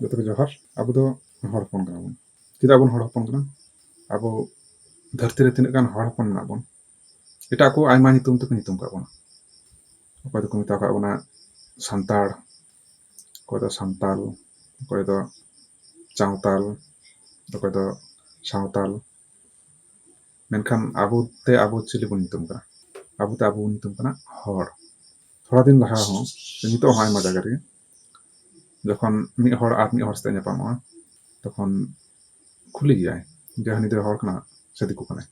ᱡᱚᱛᱚ ᱜᱮ ᱡᱚᱦᱟᱨ ᱟᱵᱚ ᱫᱚ ᱦᱚᱲ ᱦᱚᱯᱚᱱ ᱠᱟᱱᱟ ᱵᱚᱱ ᱪᱮᱫᱟᱜ ᱵᱚᱱ ᱦᱚᱲ ᱦᱚᱯᱚᱱ ᱠᱟᱱᱟ ᱟᱵᱚ ᱫᱷᱟᱹᱨᱛᱤ ᱨᱮ ᱛᱤᱱᱟᱹᱜ ᱜᱟᱱ ᱦᱚᱲ ᱦᱚᱯᱚᱱ ᱢᱮᱱᱟᱜ ᱵᱚᱱ ᱮᱴᱟᱜ ᱠᱚ ᱟᱭᱢᱟ ᱧᱩᱛᱩᱢ ᱛᱮᱠᱚ ᱧᱩᱛᱩᱢ ᱠᱟᱜ ᱵᱚᱱᱟ ᱚᱠᱚᱭ ᱫᱚᱠᱚ ᱢᱮᱛᱟᱣ ᱠᱟᱜ ᱵᱚᱱᱟ ᱥᱟᱱᱛᱟᱲ ᱚᱠᱚᱭ ᱫᱚ ᱥᱟᱱᱛᱟᱞ ᱚᱠᱚᱭ ᱫᱚ ᱪᱟᱶᱛᱟᱞ ᱚᱠᱚᱭ ᱫᱚ ᱥᱟᱶᱛᱟᱞ ᱢᱮᱱᱠᱷᱟᱱ ᱟᱵᱚᱛᱮ ᱟᱵᱚ ᱪᱤᱞᱤ ᱵᱚᱱ ᱧᱩᱛᱩᱢ ᱠᱟᱱᱟ ᱟᱵᱚᱛᱮ ᱟᱵᱚ ᱵᱚᱱ ᱧᱩᱛᱩᱢ ᱠᱟᱱᱟ ᱦᱚᱲ ᱛᱷᱚᱲᱟ ᱫᱤᱱ ᱞᱟᱦᱟ ᱦᱚᱸ ᱥᱮ ᱱᱤᱛᱚᱜ ᱦᱚᱸ ᱟᱭᱢᱟ ᱡᱟᱭᱜᱟ ᱨᱮᱜᱮ ᱡᱚᱠᱷᱚᱱ ᱢᱤᱫ ᱦᱚᱲ ᱟᱨ ᱢᱤᱫ ᱦᱚᱲ ᱥᱟᱛᱮ ᱧᱟᱯᱟᱢᱚᱜᱼᱟ ᱛᱚᱠᱷᱚᱱ ᱠᱩᱞᱤ ᱜᱮᱭᱟᱭ ᱡᱮ ᱦᱟᱹᱱᱤ ᱫᱚ ᱦᱚᱲ ᱠᱟᱱᱟ ᱥᱮ ᱫᱤᱠᱩ ᱠᱟᱱᱟᱭ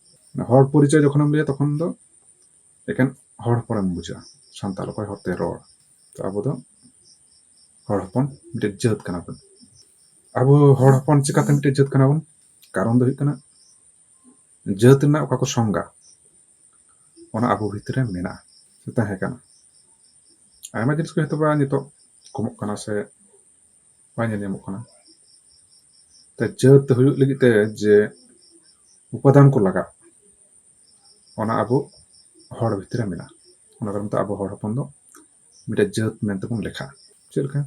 ᱦᱚᱲ ᱯᱚᱨᱤᱪᱚᱭ ᱡᱚᱠᱷᱚᱱᱮᱢ ᱞᱟᱹᱭᱟ ᱛᱚᱠᱷᱚᱱ ᱫᱚ ᱮᱠᱮᱱ ᱦᱚᱲ ᱦᱚᱯᱚᱱᱮᱢ ᱵᱩᱡᱷᱟᱹᱜᱼᱟ ᱥᱟᱱᱛᱟᱲ ᱚᱠᱚᱭ ᱦᱚᱲᱛᱮ ᱨᱚᱲ ᱛᱚ ᱟᱵᱚ ᱫᱚ ᱦᱚᱲ ᱦᱚᱯᱚᱱ ᱢᱤᱫᱴᱮᱡ ᱡᱟᱹᱛ ᱠᱟᱱᱟ ᱵᱚᱱ ᱟᱵᱚ ᱦᱚᱲ ᱦᱚᱯᱚᱱ ᱪᱤᱠᱟᱹᱛᱮ ᱢᱤᱫᱴᱮᱡ ᱡᱟᱹᱛ ᱠᱟᱱᱟ ᱵᱚᱱ ᱠᱟᱨᱚᱱ ᱫᱚ ᱦᱩᱭᱩᱜ ᱠᱟᱱᱟ ᱡᱟᱹᱛ ᱨᱮᱱᱟᱜ ᱚᱠᱟ ᱠᱚ ᱥᱚᱝᱜᱟ ᱚᱱᱟ ᱟᱵᱚ ᱵᱷᱤᱛᱨᱤ ᱨᱮ ᱢᱮᱱᱟᱜᱼᱟ ᱥᱮ ᱛᱟᱦᱮᱸ ᱠᱟᱱᱟ ᱟᱭᱢᱟ ᱡᱤᱱᱤᱥ ᱠᱚ ᱦᱚᱭᱛᱳ ᱵᱟ ᱱᱤᱛᱚᱜ ᱠᱚᱢᱚᱜ ᱠᱟᱱᱟ ᱥᱮ ᱵᱟᱭ ᱧᱮᱞ ᱧᱟᱢᱚᱜ ᱠᱟᱱᱟ ᱛᱚ ᱡᱟᱹᱛ ᱦᱩᱭᱩᱜ ᱞᱟᱹᱜᱤᱫ ᱛᱮ ᱡᱮ ᱩᱯᱟᱫᱟᱱ ᱠᱚ ᱞᱟᱜᱟᱜ ᱚᱱᱟ ᱟᱵᱚ ᱦᱚᱲ ᱵᱷᱤᱛᱨᱤ ᱨᱮ ᱢᱮᱱᱟᱜᱼᱟ ᱚᱱᱟ ᱠᱟᱨᱚᱱ ᱛᱮ ᱟᱵᱚ ᱦᱚᱲ ᱦᱚᱯᱚᱱ ᱫᱚ ᱢᱤᱫᱴᱮᱡ ᱡᱟᱹᱛ ᱢᱮᱱᱛᱮ ᱵᱚᱱ ᱞᱮᱠᱷᱟᱜᱼᱟ ᱪᱮᱫ ᱞᱮᱠᱟ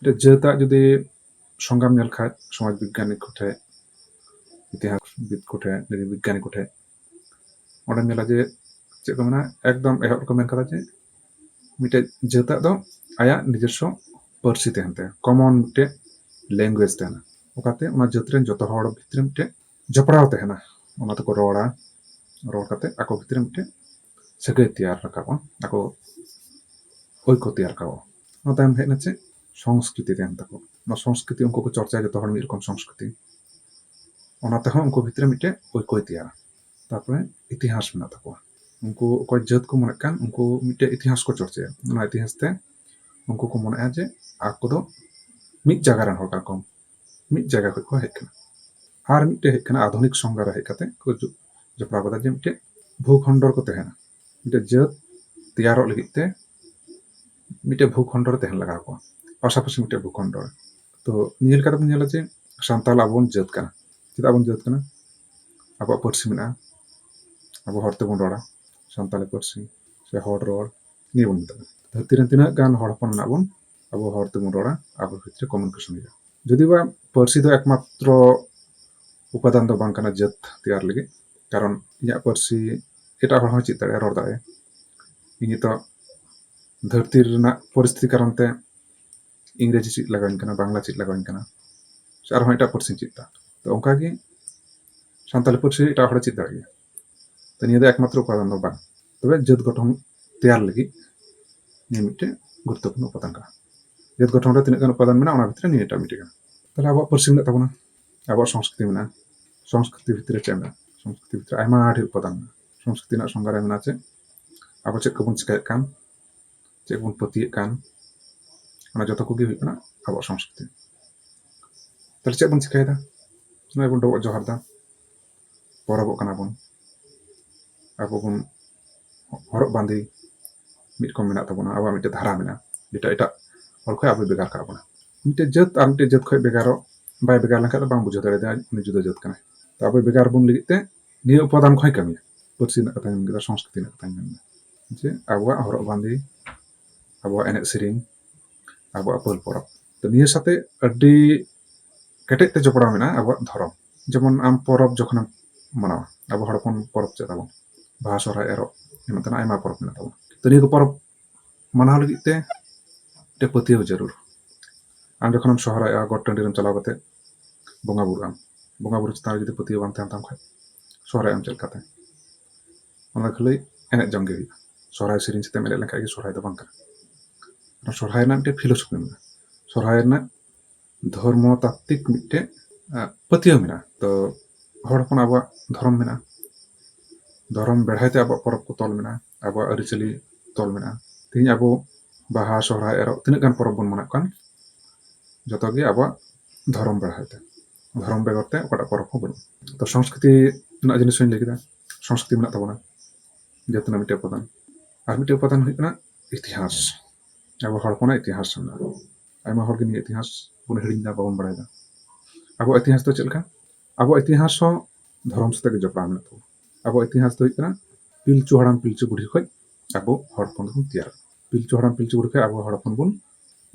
ᱢᱤᱫᱴᱮᱡ ᱡᱟᱹᱛᱟᱜ ᱡᱩᱫᱤ সংগ্রাম ᱧᱮᱞ ᱠᱷᱟᱡ ᱥᱚᱢᱟᱡᱽ ᱵᱤᱜᱽᱜᱟᱱᱤ ᱠᱚᱴᱷᱮᱡ ইতিহাস ᱵᱤᱫ ᱠᱚᱴᱷᱮᱡ ᱱᱤᱨᱵᱤᱜᱽᱜᱟᱱᱤ ᱠᱚᱴᱷᱮᱡ ᱚᱸᱰᱮᱢ ᱧᱮᱞᱟ ᱡᱮ ᱪᱮᱫ ᱠᱚ ᱢᱮᱱᱟ ᱮᱠᱫᱚᱢ ᱮᱦᱚᱵ ᱨᱮᱠᱚ ᱢᱮᱱ ᱠᱟᱫᱟ ᱡᱮ ᱢᱤᱫᱴᱮᱡ ᱡᱟᱹᱛᱟᱜ ᱫᱚ ᱟᱭᱟᱜ ᱱᱤᱡᱮᱥᱥᱚ ᱯᱟᱹᱨᱥᱤ ᱛᱟᱦᱮᱱ ᱛᱟᱭᱟ ᱠᱚᱢᱚᱱ ᱢᱤᱫᱴᱮᱡ ᱞᱮᱝᱜᱩᱭᱮᱡᱽ ᱛᱟᱦᱮᱱᱟ ᱚᱠᱟᱛᱮ ᱚᱱᱟ ᱡᱟᱹᱛ ᱨᱮᱱ ᱡᱚᱛᱚ ᱦᱚᱲ ᱵᱷᱤᱛᱨᱤ ᱢᱤᱫᱴᱮᱡ ᱡᱚᱯᱲᱟᱣ ᱛᱟᱦᱮᱱᱟ ᱚᱱᱟ ᱛᱮᱠᱚ ᱨᱚᱲᱟ ᱨᱚᱲ ᱠᱟᱛᱮ ᱟᱠᱚ ᱵᱷᱤᱛᱨᱤ ᱢᱤᱫᱴᱮᱡ ᱥᱟᱹᱜᱟᱹᱭ ᱛᱮᱭᱟᱨ ᱨᱟᱠᱟᱵᱼᱟ ᱟᱠᱚ ঐᱠᱚ ᱛᱮᱭᱟᱨ ᱨᱟᱠᱟᱵᱼᱟ ᱚᱱᱟ ᱛᱟᱭᱚᱢ ᱦᱮᱡ ᱮᱱᱟ ᱪᱮᱫ ᱥᱚᱝᱥᱠᱨᱤᱛᱤ ᱛᱟᱦᱮᱱ ᱛᱟᱠᱚ ᱚᱱᱟ ᱥᱚᱝᱥᱠᱨᱤᱛᱤ ᱩᱱᱠᱩ ᱠᱚ ᱪᱚᱨᱪᱟᱭᱟ ᱡᱚᱛᱚ ᱦᱚᱲ ᱢᱤᱫ ᱨᱚᱠᱚᱢ ᱥᱚᱝᱥᱠᱨᱤᱛᱤ ᱚᱱᱟ ᱛᱮᱦᱚᱸ ᱩᱱᱠᱩ ᱵᱷᱤᱛᱨᱤ ᱢᱤᱫᱴᱮᱡ ঐᱠᱚᱭ ᱛᱮᱭᱟᱨᱟ ᱛᱟᱨᱯᱚᱨᱮ ᱤᱛᱤᱦᱟᱥ ᱢᱮᱱᱟᱜ ᱛᱟᱠᱚᱣᱟ ᱩᱱᱠᱩ ᱚᱠᱚᱭ ᱡᱟᱹᱛ ᱠᱚ ᱢᱚᱱᱮᱜ ᱠᱟᱱ ᱩᱱᱠᱩ ᱢᱤᱫᱴᱮᱡ ᱤᱛᱤᱦᱟᱥ ᱠᱚ ᱪᱚᱨᱪᱟᱭᱟ ᱚᱱᱟ ᱤᱛᱤᱦᱟᱥ ᱛᱮ ᱩᱱᱠᱩ ᱠᱚ ᱢᱚᱱᱮᱜᱼᱟ ᱡᱮ ᱟᱠᱚ ᱫᱚ ᱢᱤᱫ ᱡᱟᱭᱜᱟ ᱨᱮᱱ ᱦᱚᱲ ᱠᱟᱱᱟ ᱠᱚ ᱢᱤᱫ ᱡᱟᱭᱜᱟ ᱠᱷᱚᱱ ᱠᱚ ᱦᱮᱡ ᱠᱟᱱᱟ ᱟᱨ ᱢᱤᱫᱴᱮᱡ ᱦᱮᱡ ᱠᱟᱱᱟ ᱟᱫᱷᱩᱱᱤᱠ ᱥᱚᱝᱜᱟ ᱨᱮ ᱦᱮᱡ ᱠᱟᱛᱮ ᱠᱚ ᱡᱚᱯᱲᱟᱣ ᱠᱟᱫᱟ ᱡᱮ ᱢᱤᱫᱴᱮᱡ ᱵᱷᱩᱠᱷᱚᱱᱰᱚ ᱨᱮᱠᱚ ᱛᱟᱦᱮᱱᱟ ᱢᱤᱫᱴᱮᱡ ᱡᱟᱹᱛ ᱛᱮᱭᱟᱨᱚᱜ ᱞᱟᱹᱜᱤᱫ ᱛᱮ ᱢᱤᱫᱴᱮᱡ ᱵᱷᱩᱠᱷᱚᱱᱰᱚ ᱨᱮ ᱛᱟᱦᱮᱱ ᱞᱟᱜᱟᱣ ᱠᱚᱣᱟ ᱯᱟশᱟᱯᱟশᱤ ᱢᱤᱫᱴᱮᱡ ᱵᱷᱩᱠᱷᱚᱱᱰᱚ ᱨᱮ ᱛᱚ ᱱᱤᱭᱟᱹ ᱞᱮᱠᱟᱛᱮ ᱵᱚᱱ ᱧᱮᱞᱟ ᱡᱮ ᱥᱟᱱᱛᱟᱲ ᱟᱵᱚ ᱵᱚᱱ ᱡᱟᱹᱛ ᱠᱟᱱᱟ ᱪᱮᱫᱟᱜ ᱵᱚᱱ ᱡᱟᱹᱛ ᱠᱟᱱᱟ ᱟᱵᱚᱣᱟᱜ ᱯᱟᱹᱨᱥᱤ ᱢᱮᱱᱟᱜᱼᱟ ᱟᱵᱚ ᱦᱚᱲ ᱛᱮᱵᱚᱱ ᱨᱚᱲᱟ ᱥᱟᱱᱛᱟᱲᱤ ᱯᱟᱹᱨᱥᱤ ᱥᱮ ᱦᱚᱲ ᱨᱚᱲ ᱱᱤᱭᱟᱹ ᱵᱚᱱ ᱢᱮᱛᱟᱜ ᱠᱟᱱᱟ ᱫᱷᱟᱹᱨᱛᱤ ᱨᱮᱱ ᱛᱤᱱᱟᱹᱜ ᱜᱟᱱ ᱦᱚᱲ ᱦᱚᱯᱚᱱ ᱢᱮᱱᱟᱜ ᱵᱚᱱ ᱟᱵᱚ ᱦᱚᱲ ᱛᱮᱵᱚᱱ ᱨᱚᱲᱟ ᱟᱵᱚ ᱵᱷᱤᱛᱨᱤ ᱠᱚᱢᱤউᱱᱤᱠᱮᱥᱚᱱ ᱦᱩᱭᱩᱜᱼᱟ ᱡᱩᱫᱤ ᱵᱟ ᱯᱟᱹᱨᱥᱤ ᱫᱚ একমাত্র উপাদান ᱫᱚ ᱵᱟᱝ ᱠᱟᱱᱟ ᱡᱟᱹᱛ ᱛᱮᱭᱟᱨ ᱞᱟᱹᱜᱤᱫ ᱠᱟᱨᱚᱱ ᱤᱧᱟᱹᱜ ᱯᱟᱹᱨᱥি ᱮᱴᱟᱜ ᱦᱚᱲ ᱦᱚᱸ ᱪᱮᱫ ᱫᱟᱲᱮᱭᱟᱜᱼᱟ ᱨᱚᱲ ᱫᱟᱲᱮᱭᱟᱜᱼᱟ ᱤᱧ ᱱᱤᱛᱚᱜ ᱫᱷᱟᱹᱨᱛᱤ ᱨᱮᱱᱟᱜ ᱯᱚᱨᱤᱥᱛᱷᱤᱛᱤ ᱠᱟᱨᱚᱱᱛᱮ ইংরেজি ᱪᱮᱫ লাগাᱣᱤᱧ ᱠᱟᱱᱟ বাংলা ᱪᱮᱫ লাগাᱣᱤᱧ ᱠᱟᱱᱟ ᱥᱮ ᱟᱨᱦᱚᱸ ᱮᱴᱟᱜ ᱯᱟᱹᱨᱥᱤᱧ ᱪᱮᱫᱼᱟ ᱛᱚ ᱚᱱᱠᱟᱜᱮ ᱥᱟᱱᱛᱟᱞᱤ ᱯᱟᱹᱨᱥᱤ ᱮᱴᱟᱜ ᱦᱚᱲ ᱪᱮᱫ ᱫᱟᱲᱮᱭᱟᱜᱼᱟ ᱛᱚ ᱱᱤᱭᱟᱹ ᱫᱚ একমাত্র উপাদান ᱫᱚ ᱵᱟᱝ ᱛᱚᱵᱮ ᱡᱟᱹᱛ ᱜᱚᱴᱷᱚᱱ ᱛᱮᱭᱟᱨ ᱞᱟᱹᱜᱤᱫ ᱱᱤᱭᱟᱹ ᱢᱤᱫᱴᱮᱱ ᱜᱩᱨᱩᱛᱛᱚᱯᱩᱨᱱᱚ ᱩᱯᱟᱫᱟᱱ ᱠᱟᱱᱟ ᱡᱟᱹᱛ ᱜᱚᱴᱷᱚᱱ ᱨᱮ ᱛᱤᱱᱟᱹᱜ ᱜᱟᱱ ᱩᱯᱟᱫᱟᱱ ᱢᱮᱱᱟᱜᱼᱟ ᱚᱱᱟ ᱵᱷᱤᱛᱨᱤ ᱨᱮ ᱱᱤᱭᱟᱹᱴᱟᱜ ᱢᱤᱫᱴᱮᱱ ᱠᱟᱱᱟ ᱛᱟᱦᱞᱮ ᱟᱵᱚᱣᱟᱜ ᱯᱟᱹᱨᱥᱤ ᱢᱮᱱᱟᱜ ᱛᱟᱵᱚᱱᱟ ᱟᱵᱚᱣᱟᱜ ᱥᱚᱝᱥᱠᱨᱤᱛᱤ ᱢᱮᱱᱟᱜᱼᱟ ᱥᱚᱝᱥᱠᱨᱤᱛᱤ ᱵᱷᱤᱛᱨᱤ ᱨᱮ ᱪᱮᱫ ᱢᱮᱱᱟᱜᱼᱟ ᱥᱚᱝᱥᱠᱨᱤᱛᱤ সংস্কৃতি ভিতরে আইমা ঢের উপাদান সংস্কৃতি না সংজ্ঞা রেমেন আছে আবো চেক ᱪᱮᱫ চিকায়েত কান চেক কোবন পতিয়েত কান অনা যত কুগি হই কানা আবো সংস্কৃতি তাহলে চেক বন ᱵᱚᱱ নয় বন ডবো জোহার দা পরবো কানা বন আবো বন ᱦᱚᱨᱚᱜ ᱵᱟᱸᱫᱮ ᱢᱤᱫᱠᱚᱢ ᱢᱮᱱᱟᱜ ᱛᱟᱵᱚᱱᱟ ᱟᱵᱚᱣᱟᱜ ᱢᱤᱫᱴᱮᱱ ᱫᱷᱟᱨᱟ ᱢᱮᱱᱟᱜᱼᱟ ᱡᱮᱴᱟ ᱮᱴᱟᱜ ᱦᱚᱲ ᱠᱷᱚᱱ ᱟᱵᱚᱭ ᱵᱷᱮᱜᱟᱨ ᱠᱟᱜ ᱵᱚᱱᱟ ᱢᱤᱫᱴᱮᱱ ᱡᱟᱹᱛ ᱟᱨ ᱢᱤᱫᱴᱮᱱ ᱡᱟᱹᱛ ᱠᱷᱚᱡ ᱵᱷᱮᱜᱟᱨᱚᱜ ᱵᱟᱭ ᱵᱷᱮᱜᱟᱨ ᱞᱮᱱᱠᱷᱟᱱ ᱫᱚ ᱵᱟᱝ ᱵᱩᱡᱷᱟᱹᱣ ᱫᱟᱲᱮᱭᱟᱜᱼᱟ ᱩᱱᱤ ᱡᱩᱫᱟᱹ ᱡᱟᱹᱛ ᱠᱟᱱᱟᱭ ᱛᱚ ᱟᱵᱚ ᱵᱷᱮᱜᱟᱨ ᱵᱚᱱ ᱞᱟᱹᱜᱤᱫ ᱛᱮ ᱱᱤᱭᱟᱹ ᱩᱯᱟᱫᱟᱱ ᱠᱷᱚᱱ ᱠᱟᱹᱢᱤᱭᱟ ᱯᱟᱹᱨᱥᱤ ᱨᱮᱱᱟᱜ ᱠᱟᱛᱷᱟᱧ ᱢᱮᱱ ᱠᱮᱫᱟ ᱥᱚᱝᱥᱠᱨᱤᱛᱤ ᱨᱮᱱᱟᱜ ᱠᱟᱛᱷᱟᱧ ᱢᱮᱱ ᱠᱮᱫᱟ ᱡᱮ ᱟᱵᱚᱣᱟᱜ ᱦᱚᱨᱚᱜ ᱵᱟᱸᱫᱮ ᱟᱵᱚᱣᱟᱜ ᱮᱱᱮᱡ ᱥᱮᱨᱮᱧ ᱟᱵᱚᱣᱟᱜ ᱯᱟᱹᱞ ᱯᱚᱨᱚᱵᱽ ᱛᱚ ᱱᱤᱭᱟᱹ ᱥᱟᱛᱮ ᱟᱹᱰᱤ ᱠᱮᱴᱮᱡ ᱛᱮ ᱡᱚᱯᱲᱟᱣ ᱢᱮᱱᱟᱜᱼᱟ ᱟᱵᱚᱣᱟᱜ ᱫᱷᱚᱨᱚᱢ ᱡᱮᱢᱚᱱ ᱟᱢ ᱯᱚᱨᱚᱵᱽ ᱡᱚᱠᱷᱚᱱᱮᱢ ᱢᱟᱱᱟᱣᱟ ᱟᱵᱚ ᱦᱚᱲ ᱦᱚᱯᱚᱱ ᱯᱚᱨᱚᱵᱽ ᱪᱮᱫ ᱛᱟᱵᱚᱱ ᱵᱟᱦᱟ ᱥᱚᱦᱨᱟᱭ ᱮᱨᱚᱜ ᱮᱢᱟᱱ ᱛᱮᱱᱟᱜ ᱟᱭᱢᱟ ᱯᱚᱨᱚᱵᱽ ᱢᱮᱱᱟᱜ ᱛᱟᱵᱚᱱᱟ ᱛᱚ ᱱᱤᱭᱟᱹ ᱠᱚ ᱯᱚᱨᱚᱵᱽ ᱢᱟᱱᱟᱣ ᱞᱟᱹᱜᱤᱫ ᱛᱮ ᱢᱤᱫᱴᱮᱱ ᱯᱟᱹᱛᱭᱟᱹᱣ ᱡᱟᱹᱨᱩᱲ ᱟᱢ ᱡᱚᱠᱷᱚᱱᱮᱢ ᱥᱚᱦᱚᱨᱟᱭᱚᱜᱼᱟ ᱜᱚᱴ ᱴᱟᱺᱰᱤ ᱨᱮᱢ ᱪᱟᱞᱟᱣ ᱠᱟᱛᱮᱫ ᱵᱚᱸᱜᱟ ᱵᱩᱨᱩᱜ ᱟᱢ ᱵᱚᱸᱜᱟ ᱵᱩᱨᱩ ᱪᱮᱛᱟᱱ ᱨᱮ ᱡᱩᱫᱤ ᱯᱟᱹᱛᱭᱟᱹᱣ ᱵᱟᱝ ᱛᱟᱦᱮᱱ ᱛᱟᱢ ᱠᱷᱟᱡ ᱥᱚᱦᱨᱟᱭᱚᱜ ᱟᱢ ᱪᱮᱫ ᱞᱮᱠᱟᱛᱮ ᱚᱱᱟ ᱠᱷᱟᱹᱞᱤ ᱮᱱᱮᱡ ᱡᱚᱝ ᱜᱮ ᱦᱩᱭᱩᱜᱼᱟ ᱥᱚᱦᱨᱟᱭ ᱥᱮᱨᱮᱧ ᱥᱟᱛᱮᱢ ᱮᱱᱮᱡ ᱞᱮᱱᱠᱷᱟᱱ ᱜᱮ ᱥᱚᱦᱨᱟᱭ ᱫᱚ ᱵᱟᱝ ᱠᱟᱱᱟ ᱥᱚᱦᱨᱟᱭ ᱨᱮᱱᱟᱜ ᱢᱤᱫᱴᱮᱱ ᱯᱷᱤᱞᱳᱥᱚᱯᱷᱤ ᱢᱮᱱᱟᱜᱼᱟ ᱥᱚᱦᱨᱟᱭ ᱨᱮᱱᱟᱜ ᱫᱷᱚᱨᱢᱚ ᱛᱟত্ত্বিক ᱢᱤᱫᱴᱮᱱ ᱯᱟᱹᱛᱭᱟᱹᱣ ᱢᱮᱱᱟᱜᱼᱟ ᱛᱚ ᱦᱚᱲ ᱦᱚᱯᱚᱱ ᱟᱵᱚᱣᱟᱜ ᱫᱷᱚᱨᱚᱢ ᱢᱮᱱᱟᱜᱼᱟ ᱫᱷᱚᱨᱚᱢ ᱵᱮᱲᱦᱟᱭᱛᱮ ᱟᱵᱚᱣᱟᱜ ᱯᱚᱨᱚᱵᱽ ᱠᱚ ᱛᱚᱞ ᱢᱮᱱᱟᱜᱼᱟ ᱟᱵᱚᱣᱟᱜ ᱟᱹᱨᱤᱪᱟᱹᱞᱤ ᱛᱚᱞ ᱢᱮᱱᱟᱜᱼᱟ ᱛᱮᱦᱮᱧ ᱟᱵᱚ ᱵᱟᱦᱟ ᱥᱚᱦᱨᱟᱭ ᱮᱨᱚᱜ ᱛᱤᱱᱟᱹᱜ ᱜᱟᱱ ᱯᱚᱨᱚᱵᱽ ᱵᱚᱱ ᱢᱟᱱᱟᱜ ᱠᱟᱱ ᱡᱚᱛᱚ ᱜᱮ ᱟᱵᱚᱣᱟᱜ ᱫᱷᱚᱨᱚᱢ ᱵᱮᱲᱦᱟᱭ ᱵᱮᱲᱦᱟᱭᱛᱮ ᱫᱷᱚᱨᱚᱢ ᱵᱮᱜᱚᱨ ᱛᱮ ᱚᱠᱟᱴᱟᱜ ᱯᱚᱨᱚᱵᱽ ᱦᱚᱸ ᱵᱟᱹᱱᱩᱜᱼᱟ ᱛᱚ ᱥᱚᱝᱥᱠᱨᱤᱛᱤ ᱨᱮᱱᱟᱜ ᱡᱤᱱᱤᱥ ᱦᱚᱸᱧ ᱞᱟᱹᱭ ᱠᱮᱫᱟ ᱥᱚᱝᱥᱠᱨᱤᱛᱤ ᱢᱮᱱᱟᱜ ᱛᱟᱵᱚᱱᱟ ᱡᱚᱛᱚᱱᱟᱜ ᱢᱤᱫᱴᱮᱱ ᱩᱯᱟᱫᱟᱱ ᱟᱨ ᱢᱤᱫᱴᱮᱱ ᱩᱯᱟᱫᱟᱱ ᱦᱩᱭᱩᱜ ᱠᱟᱱᱟ ᱤᱛᱤᱦᱟᱥ ᱟᱵᱚ ᱦᱚᱲ ᱦᱚᱯᱚᱱᱟᱜ ᱤᱛᱤᱦᱟᱥ ᱢᱮᱱᱟᱜᱼᱟ ᱟᱭᱢᱟ ᱦᱚᱲᱜᱮ ᱱᱤᱭᱟᱹ ᱤᱛᱤᱦᱟᱥ ᱵᱚᱱ ᱦᱤᱲᱤᱧ ᱮᱫᱟ ᱵᱟᱵᱚᱱ ᱵᱟᱲᱟᱭᱮᱫᱟ ᱟᱵᱚᱣᱟᱜ ᱤᱛᱤᱦᱟᱥ ᱫᱚ ᱪᱮᱫ ᱞᱮᱠᱟ ᱟᱵᱚᱣᱟᱜ ᱤᱛᱤᱦᱟᱥ ᱦᱚᱸ ᱫᱷᱚᱨᱚᱢ ᱥᱟᱛᱮᱜ ᱜᱮ ᱡᱚᱯᱲᱟᱣ ᱢᱮᱱᱟᱜ ᱛᱟᱵᱚᱱᱟ ᱟᱵᱚᱣᱟᱜ ᱤᱛᱤᱦᱟᱥ ᱫᱚ ᱦᱩᱭᱩᱜ ᱠᱟᱱᱟ ᱯᱤᱞᱪᱩ ᱦᱟᱲᱟᱢ ᱯᱤᱞᱪᱩ ᱵᱩᱰᱷᱤ ᱠᱷᱚᱱ ᱟᱵᱚ ᱦᱚᱲ ᱦᱚᱯᱚᱱ ᱵᱚᱱ ᱛᱮᱭᱟᱨᱚᱜ ᱯᱤᱞᱪᱩ ᱦᱟᱲᱟᱢ ᱯᱤᱞᱪᱩ ᱵᱩᱲᱦᱤ ᱠᱷᱚᱱ ᱟᱵᱚ ᱦᱚᱲ ᱦᱚᱯᱚᱱ ᱵᱚᱱ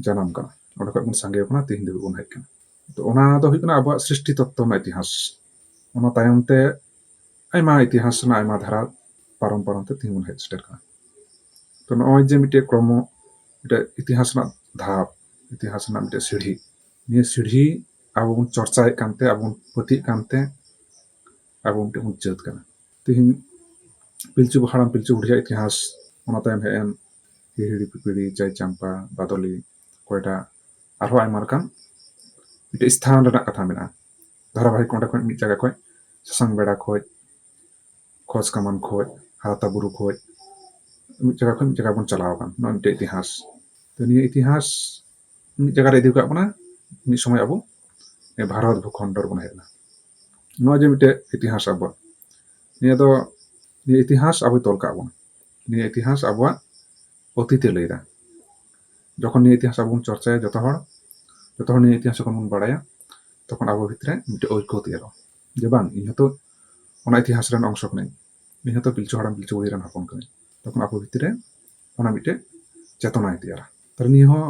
ᱡᱟᱱᱟᱢ ᱠᱟᱱᱟ ᱚᱸᱰᱮ ᱠᱷᱚᱱ ᱵᱚᱱ ᱥᱟᱸᱜᱮ ᱟᱠᱟᱱᱟ ᱛᱮᱦᱮᱧ ᱫᱷᱟᱹᱵᱤᱡ ᱵᱚᱱ ᱦᱮᱡ ᱟᱠᱟᱱᱟ ᱛᱚ ᱚᱱᱟ ᱫᱚ ᱦᱩᱭᱩᱜ ᱠᱟᱱᱟ ᱟᱵᱚᱣᱟᱜ ᱥᱨᱤᱥᱴᱤ ᱛᱚᱛᱛᱚ ᱨᱮᱱᱟᱜ ᱤᱛᱤᱦᱟᱥ ᱚᱱᱟ ᱛᱟᱭᱚᱢ ᱛᱮ ᱟᱭᱢᱟ ᱤᱛᱤᱦᱟᱥ ᱨᱮᱱᱟᱜ ᱟᱭᱢᱟ ᱫᱷᱟᱨᱟ ᱯᱟᱨᱚᱢ ᱯᱟᱨᱚᱢ ᱛᱮ ᱛᱮᱦᱮᱧ ᱵᱚᱱ ᱦᱮᱡ ᱥᱮᱴᱮᱨ ᱠᱟᱱᱟ ᱛᱚ ᱱᱚᱜᱼᱚᱭ ᱡᱮ ᱢᱤᱫᱴᱮᱡ ᱠᱨᱚᱢᱚ ᱢᱤᱫᱴᱮᱡ ᱤᱛᱤᱦᱟᱥ ᱨᱮᱱᱟᱜ ধাপ ᱤᱛᱤᱦᱟᱥ ᱨᱮᱱᱟᱜ ᱢᱤᱫᱴᱮᱡ ᱥᱤᱲᱦᱤ ᱱᱤᱭᱟᱹ ᱥᱤᱲᱦᱤ ᱟᱵᱚ ᱵᱚᱱ ᱪᱚᱨᱪᱟᱭᱮᱫ ᱠᱟᱱᱛᱮ ᱟᱵᱚ ᱵᱚᱱ ᱯᱟᱹᱛᱤᱜ ᱠᱟᱱᱛᱮ ᱟᱵᱚ ᱢᱤᱫᱴᱮᱡ ᱵᱚᱱ ᱡᱟᱹᱛ ᱠᱟᱱᱟ ᱛᱮᱦᱮᱧ ᱯᱤᱞᱪᱩ ᱦᱟᱲᱟᱢ ᱯᱤᱞᱪᱩ ᱵᱩᱰᱷᱤᱭᱟᱜ ᱤᱛᱤᱦᱟᱥ ᱚᱱᱟᱛᱮ ᱦᱮᱸ ᱦᱤᱦᱤᱲᱤ ᱯᱤᱯᱤᱲᱤ ᱡᱟᱭ ᱪᱟᱢᱯᱟ ᱠᱚᱭᱴᱟ ᱟᱨᱦᱚᱸ ᱟᱭᱢᱟ ᱞᱮᱠᱟᱱ ᱢᱤᱫᱴᱮᱡ ᱥᱛᱷᱟᱱ ᱨᱮᱱᱟᱜ ᱠᱟᱛᱷᱟ ᱢᱮᱱᱟᱜᱼᱟ ᱫᱷᱟᱨᱟᱵᱟᱦᱤᱠ ᱚᱸᱰᱮ ᱠᱷᱚᱱ ᱢᱤᱫ ᱡᱟᱭᱜᱟ ᱠᱷᱚᱱ ᱥᱟᱥᱟᱝ ᱵᱮᱲᱟ ᱠᱷᱚᱱ ᱠᱷᱚᱡ ᱠᱟᱢᱟᱱ ᱠᱷᱚᱡ ᱦᱟᱨᱟᱛᱟ ᱵᱩᱨᱩ ᱠᱷᱚᱡ ᱢᱤᱫ ᱡᱟᱭᱜᱟ ᱠᱷᱚᱱ ᱢᱤᱫ ᱡᱟᱭᱜᱟ ᱵᱚᱱ ᱪᱟᱞᱟᱣ ᱟᱠᱟᱱ ᱱᱚᱣᱟ ᱢᱤᱫᱴᱮᱡ ᱤᱛᱤᱦᱟᱥ ᱛᱚ ᱱᱤᱭᱟᱹ ᱤᱛᱤᱦᱟᱥ ᱢᱤᱫ ᱡᱟᱭᱜᱟ ᱨᱮ ᱤᱫᱤ ᱟᱠᱟᱫ ᱵᱚᱱᱟ ᱢᱤᱫ ᱥᱚᱢᱚᱭ ᱟᱵᱚ ᱵᱷᱟᱨᱚᱛ ᱵᱷᱩᱠᱷᱚᱸᱰ ᱨᱮᱵᱚᱱ ᱦᱮᱡ ᱮᱱᱟ ᱱᱚᱣᱟ ᱡᱮ ᱢᱤᱫᱴᱮᱡ ᱤᱛᱤᱦᱟᱥ ᱟᱵᱚᱣᱟᱜ ᱱᱤᱭᱟᱹ ᱫᱚ ᱱᱤᱭᱟᱹ ᱤᱛᱤᱦᱟᱥ ᱟᱵᱚᱭ ᱛᱚᱞ ᱠᱟᱜ ᱵᱚᱱᱟ ᱱᱤᱭᱟᱹ ᱤᱛᱤᱦᱟᱥ ᱟᱵᱚᱣᱟᱜ ᱚᱛᱤᱛᱮ ᱞᱟᱹᱭᱫᱟ ᱡᱚᱠᱷᱚᱱ ᱱᱤᱭᱟᱹ ᱤᱛᱤᱦᱟᱥ ᱟᱵᱚ ᱵᱚᱱ ᱪᱚᱨᱪᱟᱭᱟ ᱡᱚᱛᱚ ᱦᱚᱲ ᱡᱚᱛᱚ ᱦᱚᱲ ᱱᱤᱭᱟᱹ ᱤᱛᱤᱦᱟᱥ ᱡᱚᱠᱷᱚᱱ ᱵᱚᱱ ᱵᱟᱲᱟᱭᱟ ᱛᱚᱠᱷᱚᱱ ᱟᱵᱚ ᱵᱷᱤᱛᱨᱤ ᱨᱮ ᱢᱤᱫᱴᱮᱱ ঐᱠᱚ ᱛᱮᱭᱟᱨᱚᱜᱼᱟ ᱡᱮ ᱵᱟᱝ ᱤᱧ ᱦᱚᱸᱛᱚ ᱚᱱᱟ ᱤᱛᱤᱦᱟᱥ ᱨᱮᱱ ᱚᱝᱥᱚ ᱠᱟᱹᱱᱟᱹᱧ ᱤᱧ ᱦᱚᱸᱛᱚ ᱯᱤᱞᱪᱩ ᱦᱟᱲᱟᱢ ᱯᱤᱞᱪᱩ ᱵᱩᱲᱦᱤ ᱨᱮᱱ ᱦᱚᱯᱚᱱ ᱠᱟᱹᱱᱟᱹᱧ ᱛᱚᱠᱷᱚᱱ ᱟᱵᱚ ᱵᱷᱤᱛᱨᱤ ᱨᱮ ᱚᱱᱟ ᱢᱤᱫᱴᱮᱱ ᱪᱮᱛᱱᱟᱭ ᱛᱮᱭᱟᱨᱟ ᱛᱟᱦᱞᱮ ᱱᱤᱭᱟᱹ ᱦᱚᱸ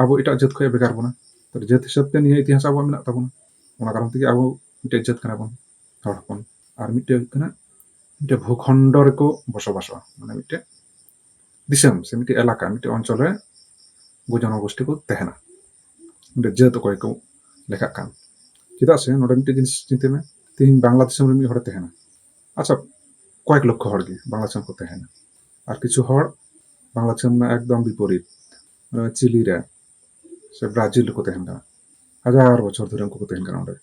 ᱟᱵᱚ ᱮᱴᱟᱜ ᱡᱟᱹᱛ ᱠᱷᱚᱱ ᱵᱷᱮᱜᱟᱨ ᱵᱚᱱᱟ ᱛᱟᱦᱞᱮ ᱡᱟᱹᱛ ᱦᱤᱥᱟᱹᱵ ᱛᱮ ᱱᱤᱭᱟᱹ ᱤᱛᱤᱦᱟᱥ ᱟᱵᱚᱣᱟᱜ ᱢᱮᱱᱟᱜ ᱛᱟᱵᱚᱱᱟ ᱚᱱᱟ ᱠᱟᱨᱚᱱ ᱛᱮᱜᱮ ᱟᱵᱚ ᱢᱤᱫᱴᱮᱱ ᱡᱟᱹᱛ ᱠᱟᱱᱟ ᱵᱚᱱ ᱦᱚᱲ ᱦᱚᱯᱚᱱ ᱟᱨ ᱢᱤᱫᱴᱮᱱ ᱦᱩᱭᱩᱜ ᱠᱟᱱᱟ মিটে ভূখণ্ডরকো বসবাস মানে মিটে দিশাম সে মিটে এলাকা মিটে অঞ্চলে জনগোষ্ঠীকে তেহেনা মিটে যেহেতু কয়েক লেখা কান ᱪᱮᱫᱟᱜ ᱥᱮ ᱱᱚᱰᱮ ᱢᱤᱫᱴᱮᱱ ᱡᱤᱱᱤᱥ ᱪᱤᱱᱛᱟᱹᱭ ᱢᱮ ᱛᱮᱦᱮᱧ ᱵᱟᱝᱞᱟ ᱫᱤᱥᱚᱢ ᱨᱮ ᱢᱤᱫ ᱦᱚᱲᱮ ᱛᱟᱦᱮᱱᱟ ᱟᱪᱪᱷᱟ ᱠᱚᱭᱮᱠ ᱞᱚᱠᱠᱷᱚ ᱦᱚᱲ ᱜᱮ ᱵᱟᱝᱞᱟ ᱫᱤᱥᱚᱢ ᱠᱚ ᱛᱟᱦᱮᱱᱟ ᱟᱨ ᱠᱤᱪᱷᱩ ᱦᱚᱲ ᱵᱟᱝᱞᱟ ᱫᱤᱥᱚᱢ ᱨᱮᱱᱟᱜ ᱮᱠᱫᱚᱢ ᱵᱤᱯᱚᱨᱤᱛ ᱪᱤᱞᱤ ᱨᱮ ᱥᱮ ᱵᱨᱟᱡᱤᱞ ᱨᱮᱠᱚ ᱛᱟᱦᱮᱱ ᱠᱟᱱᱟ ᱦᱟᱡᱟᱨ ᱵᱚᱪᱷᱚᱨ ᱫᱷᱚᱨᱮ ᱩᱱᱠᱩ ᱠᱚ ᱛᱟᱦᱮᱱ ᱠᱟᱱᱟ ᱚᱸᱰᱮ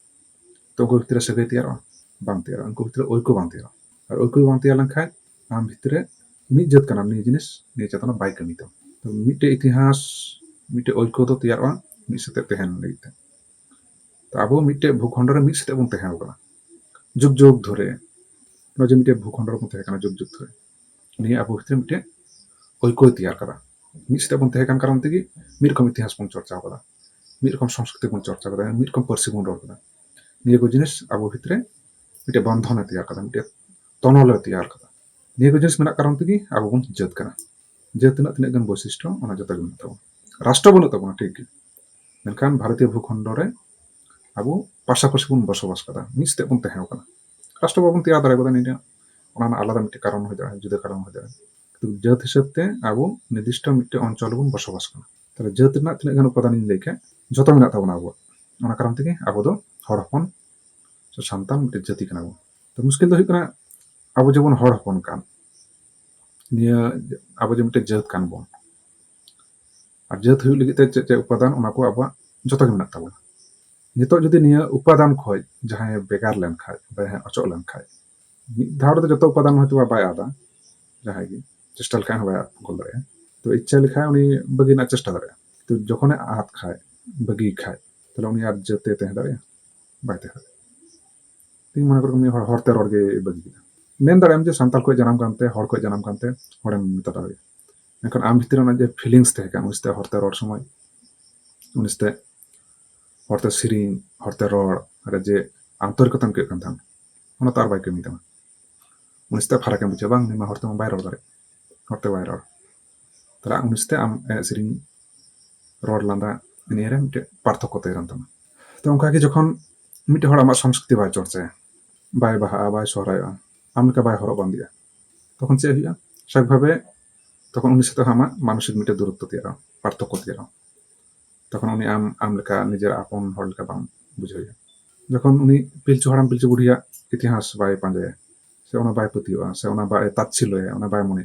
ᱛᱚ ᱩᱱᱠᱩ ᱵᱷᱤᱛᱨᱤ ᱥᱟᱹᱜᱟᱹᱭ ᱛᱮᱭᱟᱨᱚᱜᱼᱟ ᱵᱟᱝ ᱛᱮᱭᱟᱨᱚᱜᱼᱟ ᱩᱱᱠᱩ ᱵᱷᱤᱛᱨᱤ ᱳᱭᱠᱚ ᱵᱟᱝ ᱛᱮᱭᱟᱨᱚᱜᱼᱟ ᱟᱨ ᱩᱱᱠᱩ ᱵᱟᱢ ᱛᱮᱭᱟᱨ ᱞᱮᱱᱠᱷᱟᱡ ᱟᱢ ᱵᱷᱤᱛᱨᱮ ᱢᱤᱫ ᱡᱟᱹᱛ ᱠᱟᱱᱟᱢ ᱱᱤᱭᱟᱹ ᱡᱤᱱᱤᱥ ᱱᱤᱭᱟᱹ ᱪᱮᱛᱟᱱ ᱵᱟᱭ ᱠᱟᱹᱢᱤ ᱛᱟᱢ ᱛᱚ ᱢᱤᱫᱴᱮᱡ ᱤᱛᱤᱦᱟᱥ ᱢᱤᱫᱴᱮᱡ ঐᱠᱚ ᱫᱚ ᱛᱮᱭᱟᱨᱚᱜᱼᱟ ᱢᱤᱫ ᱥᱟᱛᱮ ᱛᱟᱦᱮᱱ ᱞᱟᱹᱜᱤᱫ ᱛᱮ ᱛᱚ ᱟᱵᱚ ᱢᱤᱫᱴᱮᱡ ᱵᱷᱩᱠᱷᱚᱸᱰ ᱨᱮ ᱢᱤᱫ ᱥᱟᱛᱮ ᱵᱚᱱ ᱛᱟᱦᱮᱸ ᱠᱟᱱᱟ ᱡᱩᱜᱽ ᱡᱩᱜᱽ ᱫᱷᱚᱨᱮ ᱱᱚᱣᱟ ᱡᱮ ᱢᱤᱫᱴᱮᱡ ᱵᱷᱩᱠᱷᱚᱸᱰ ᱨᱮᱵᱚᱱ ᱛᱟᱦᱮᱸ ᱠᱟᱱᱟ ᱡᱩᱜᱽ ᱡᱩᱜᱽ ᱫᱷᱚᱨᱮ ᱱᱤᱭᱟᱹ ᱟᱵᱚ ᱵᱷᱤᱛᱨᱤ ᱢᱤᱫᱴᱮᱡ ঐᱠᱚᱭ ᱛᱮᱭᱟᱨ ᱠᱟᱫᱟ ᱢᱤᱫ ᱥᱟᱛᱮ ᱵᱚᱱ ᱛᱟᱦᱮᱸ ᱠᱟᱱ ᱠᱟᱨᱚᱱ ᱛᱮᱜᱮ ᱢᱤᱫ ᱨᱚᱠᱚᱢ ᱤᱛᱤᱦᱟᱥ ᱵᱚᱱ ᱪᱚᱨᱪᱟ ᱠᱟᱫᱟ ᱢᱤᱫ ᱨᱚᱠᱚম সংস্কৃতি বন চর্চা করা মিদ রকম পার্সি বন রোড করা নিয়ে কো জিনিস আবো ভিতরে মিটে বন্ধনে তৈরি করা মিটে ᱛᱚᱱᱚᱞ ᱞᱮ ᱛᱮᱭᱟᱨ ᱠᱟᱫᱟ ᱱᱤᱭᱟᱹ ᱠᱚ ᱡᱤᱱᱤᱥ ᱢᱮᱱᱟᱜ ᱠᱟᱨᱚᱱ ᱛᱮᱜᱮ ᱟᱵᱚ ᱵᱚᱱ ᱡᱟᱹᱛ ᱠᱟᱱᱟ ᱡᱟᱹᱛ ᱨᱮᱱᱟᱜ ᱛᱤᱱᱟᱹᱜ ᱜᱟᱱ ᱵᱳᱭᱥᱤᱥᱴᱚ ᱚᱱᱟ ᱡᱚᱛᱚ ᱜᱮ ᱢᱮᱱᱟᱜ ᱛᱟᱵᱚᱱᱟ ᱨᱟᱥᱴᱨᱚ ᱵᱟᱹᱱᱩᱜ ᱛᱟᱵᱚᱱᱟ ᱴᱷᱤᱠ ᱜᱮ ᱢᱮᱱᱠᱷᱟᱱ ᱵᱷᱟᱨᱚᱛᱤᱭᱚ ᱵᱷᱩᱠᱷᱚᱱᱰ ᱨᱮ ᱟᱵᱚ ᱯᱟশᱟᱯᱟশᱤ ᱵᱚᱱ ᱵᱚᱥᱚᱵᱟᱥ ᱠᱟᱫᱟ ᱢᱤᱫ ᱥᱟᱛᱮ ᱵᱚᱱ ᱛᱟᱦᱮᱸ ᱠᱟᱱᱟ ᱨᱟᱥᱴᱨᱚ ᱵᱟᱵᱚᱱ ᱛᱮᱭᱟᱨ ᱫᱟᱲᱮ ᱠᱟᱫᱟ ᱱᱤᱭᱟᱹ ᱚᱱᱟ ᱨᱮᱱᱟᱜ ᱟᱞᱟᱫᱟ ᱢᱤᱫᱴᱮᱱ ᱠᱟᱨᱚᱱ ᱦᱩᱭ ᱫᱟᱲᱮᱭᱟᱜᱼᱟ ᱡᱩᱫᱟᱹ ᱠᱟᱨᱚᱱ ᱦᱩᱭ ᱫᱟᱲᱮᱭᱟᱜᱼᱟ কিন্তু জাত হিসাব তে আবু নির্দিষ্ট মিটে অঞ্চল বন বসবাস করা তাহলে জাত না তিনটা গান উপাদান ইন লেখা যত মিনা তাবো না আবু অনা কারণ থেকে আবু দো হড় হপন সন্তান মিটে জাতি কানা তো মুশকিল তো হই কানা ᱟᱵᱚ ᱡᱮᱢᱚᱱ ᱦᱚᱲ ᱦᱚᱯᱚᱱ ᱠᱟᱱ ᱱᱤᱭᱟᱹ ᱟᱵᱚ ᱡᱮ ᱢᱤᱫᱴᱮᱡ ᱡᱟᱹᱛ ᱠᱟᱱ ᱵᱚᱱ ᱟᱨ ᱡᱟᱹᱛ ᱦᱩᱭᱩᱜ ᱞᱟᱹᱜᱤᱫ ᱛᱮ ᱪᱮᱫ ᱪᱮᱫ ᱩᱯᱟᱫᱟᱱ ᱚᱱᱟ ᱠᱚ ᱟᱵᱚᱣᱟᱜ ᱡᱚᱛᱚ ᱜᱮ ᱢᱮᱱᱟᱜ ᱛᱟᱵᱚᱱᱟ ᱱᱤᱛᱚᱜ ᱡᱩᱫᱤ ᱱᱤᱭᱟᱹ ᱩᱯᱟᱫᱟᱱ ᱠᱷᱚᱡ ᱡᱟᱦᱟᱸᱭ ᱵᱮᱜᱟᱨ ᱞᱮᱱᱠᱷᱟᱡ ᱡᱟᱦᱟᱸᱭ ᱚᱪᱚᱜ ᱞᱮᱱᱠᱷᱟᱡ ᱢᱤᱫ ᱫᱷᱟᱣ ᱨᱮᱫᱚ ᱡᱚᱛᱚ ᱩᱯᱟᱫᱟᱱ ᱦᱚᱭᱛᱳ ᱵᱟᱭ ᱟᱫᱟ ᱡᱟᱦᱟᱸᱭ ᱜᱮ ᱪᱮᱥᱴᱟ ᱞᱮᱠᱷᱟᱡ ᱦᱚᱸ ᱵᱟᱭ ᱜᱚᱞ ᱫᱟᱲᱮᱭᱟᱜᱼᱟ ᱛᱚ ᱤᱪᱪᱷᱟ ᱞᱮᱠᱷᱟᱡ ᱩᱱᱤ ᱵᱟᱹᱜᱤ ᱨᱮᱱᱟᱜ ᱪᱮᱥᱴᱟ ᱫᱟᱲᱮᱭᱟᱜᱼᱟ ᱛᱚ ᱡᱚᱠᱷᱚᱱᱮ ᱟᱫ ᱠᱷᱟᱡ ᱵᱟᱹᱜᱤ ᱠᱷᱟᱡ ᱛᱟᱦᱞᱮ ᱩᱱᱤ ᱟᱨ ᱡᱟᱹᱛᱮ ᱛᱟᱦᱮᱸ ᱫᱟᱲᱮᱭᱟᱜᱼᱟ ᱵᱟᱭ ᱛᱟᱦᱮᱸ ᱫᱟᱲᱮᱭᱟᱜᱼᱟ ᱤᱧ ᱢᱚᱱᱮ ᱠᱚᱨᱚ ᱩᱱᱤ ᱦᱚᱲ ᱦᱚᱲᱛᱮ ᱨᱚᱲ ᱜᱮ ᱵᱟᱹᱜᱤ ᱠᱮᱫᱟ ᱢᱮᱱ ᱫᱟᱲᱮᱭᱟᱜᱼᱟ ᱡᱮ ᱥᱟᱱᱛᱟᱲ ᱠᱚ ᱡᱟᱱᱟᱢ ᱠᱟᱱᱛᱮ ᱦᱚᱲ ᱠᱚ ᱡᱟᱱᱟᱢ ᱠᱟᱱᱛᱮ ᱦᱚᱲᱮᱢ ᱢᱮᱛᱟ ᱫᱟᱲᱮᱭᱟᱜᱼᱟ ᱮᱱᱠᱷᱟᱱ ᱟᱢ ᱵᱷᱤᱛᱨᱤ ᱚᱱᱟ ᱡᱮ ᱯᱷᱤᱞᱤᱝᱥ ᱛᱟᱦᱮᱸ ᱠᱟᱱᱟ ᱩᱱᱤᱥᱛᱮ ᱦᱚᱲᱛᱮ ᱨᱚᱲ ᱥᱚᱢᱚᱭ ᱩᱱᱤᱥᱛᱮ ᱦᱚᱲᱛᱮ ᱥᱮᱨᱮᱧ ᱦᱚᱲᱛᱮ ᱨᱚᱲ ᱟᱨ ᱡᱮ আন্তরিকতাম কে কান থাম ওনা তার বাইকে মিতাম উনিসতে ফারাকে বুঝে বাং নিমা হরতে মা বাইর দাঁড়ে হরতে বাইর তাহলে ᱟᱢ আম সিরিং রড লান্দা নিয়ে মিটে পার্থক্য তৈরি তামা তো অঙ্কাকে ᱡᱚᱠᱷᱚᱱ মিটে ᱦᱚᱲ ᱟᱢᱟᱜ ᱥᱚᱝᱥᱠᱨᱤᱛᱤ ᱵᱟᱭ ᱪᱚᱨᱪᱟᱭᱟ ᱵᱟᱭ ᱵᱟᱦᱟᱜᱼᱟ ᱵᱟᱭ সহরায় আমেরিকা আমলকা হরবান হরবান্দিয়া তখন চেয়ে হইয়া শাকভাবে তখন উনি সাথে আমার মানসিক মিটে দূরত্ব দিয়ে রাও, পার্থক্য দিয়ে রাও। তখন উনি আমেরিকা নিজের আপন হরলেকা বাম বুঝে হইয়া। যখন উনি পিলচু হারাম পিলচু বুড়িয়া ইতিহাস বাই পাঞ্জায়, সে ওনার বাই পতিওয়া সে ওনার বাই তাচ্ছিল ওনার বাই মনে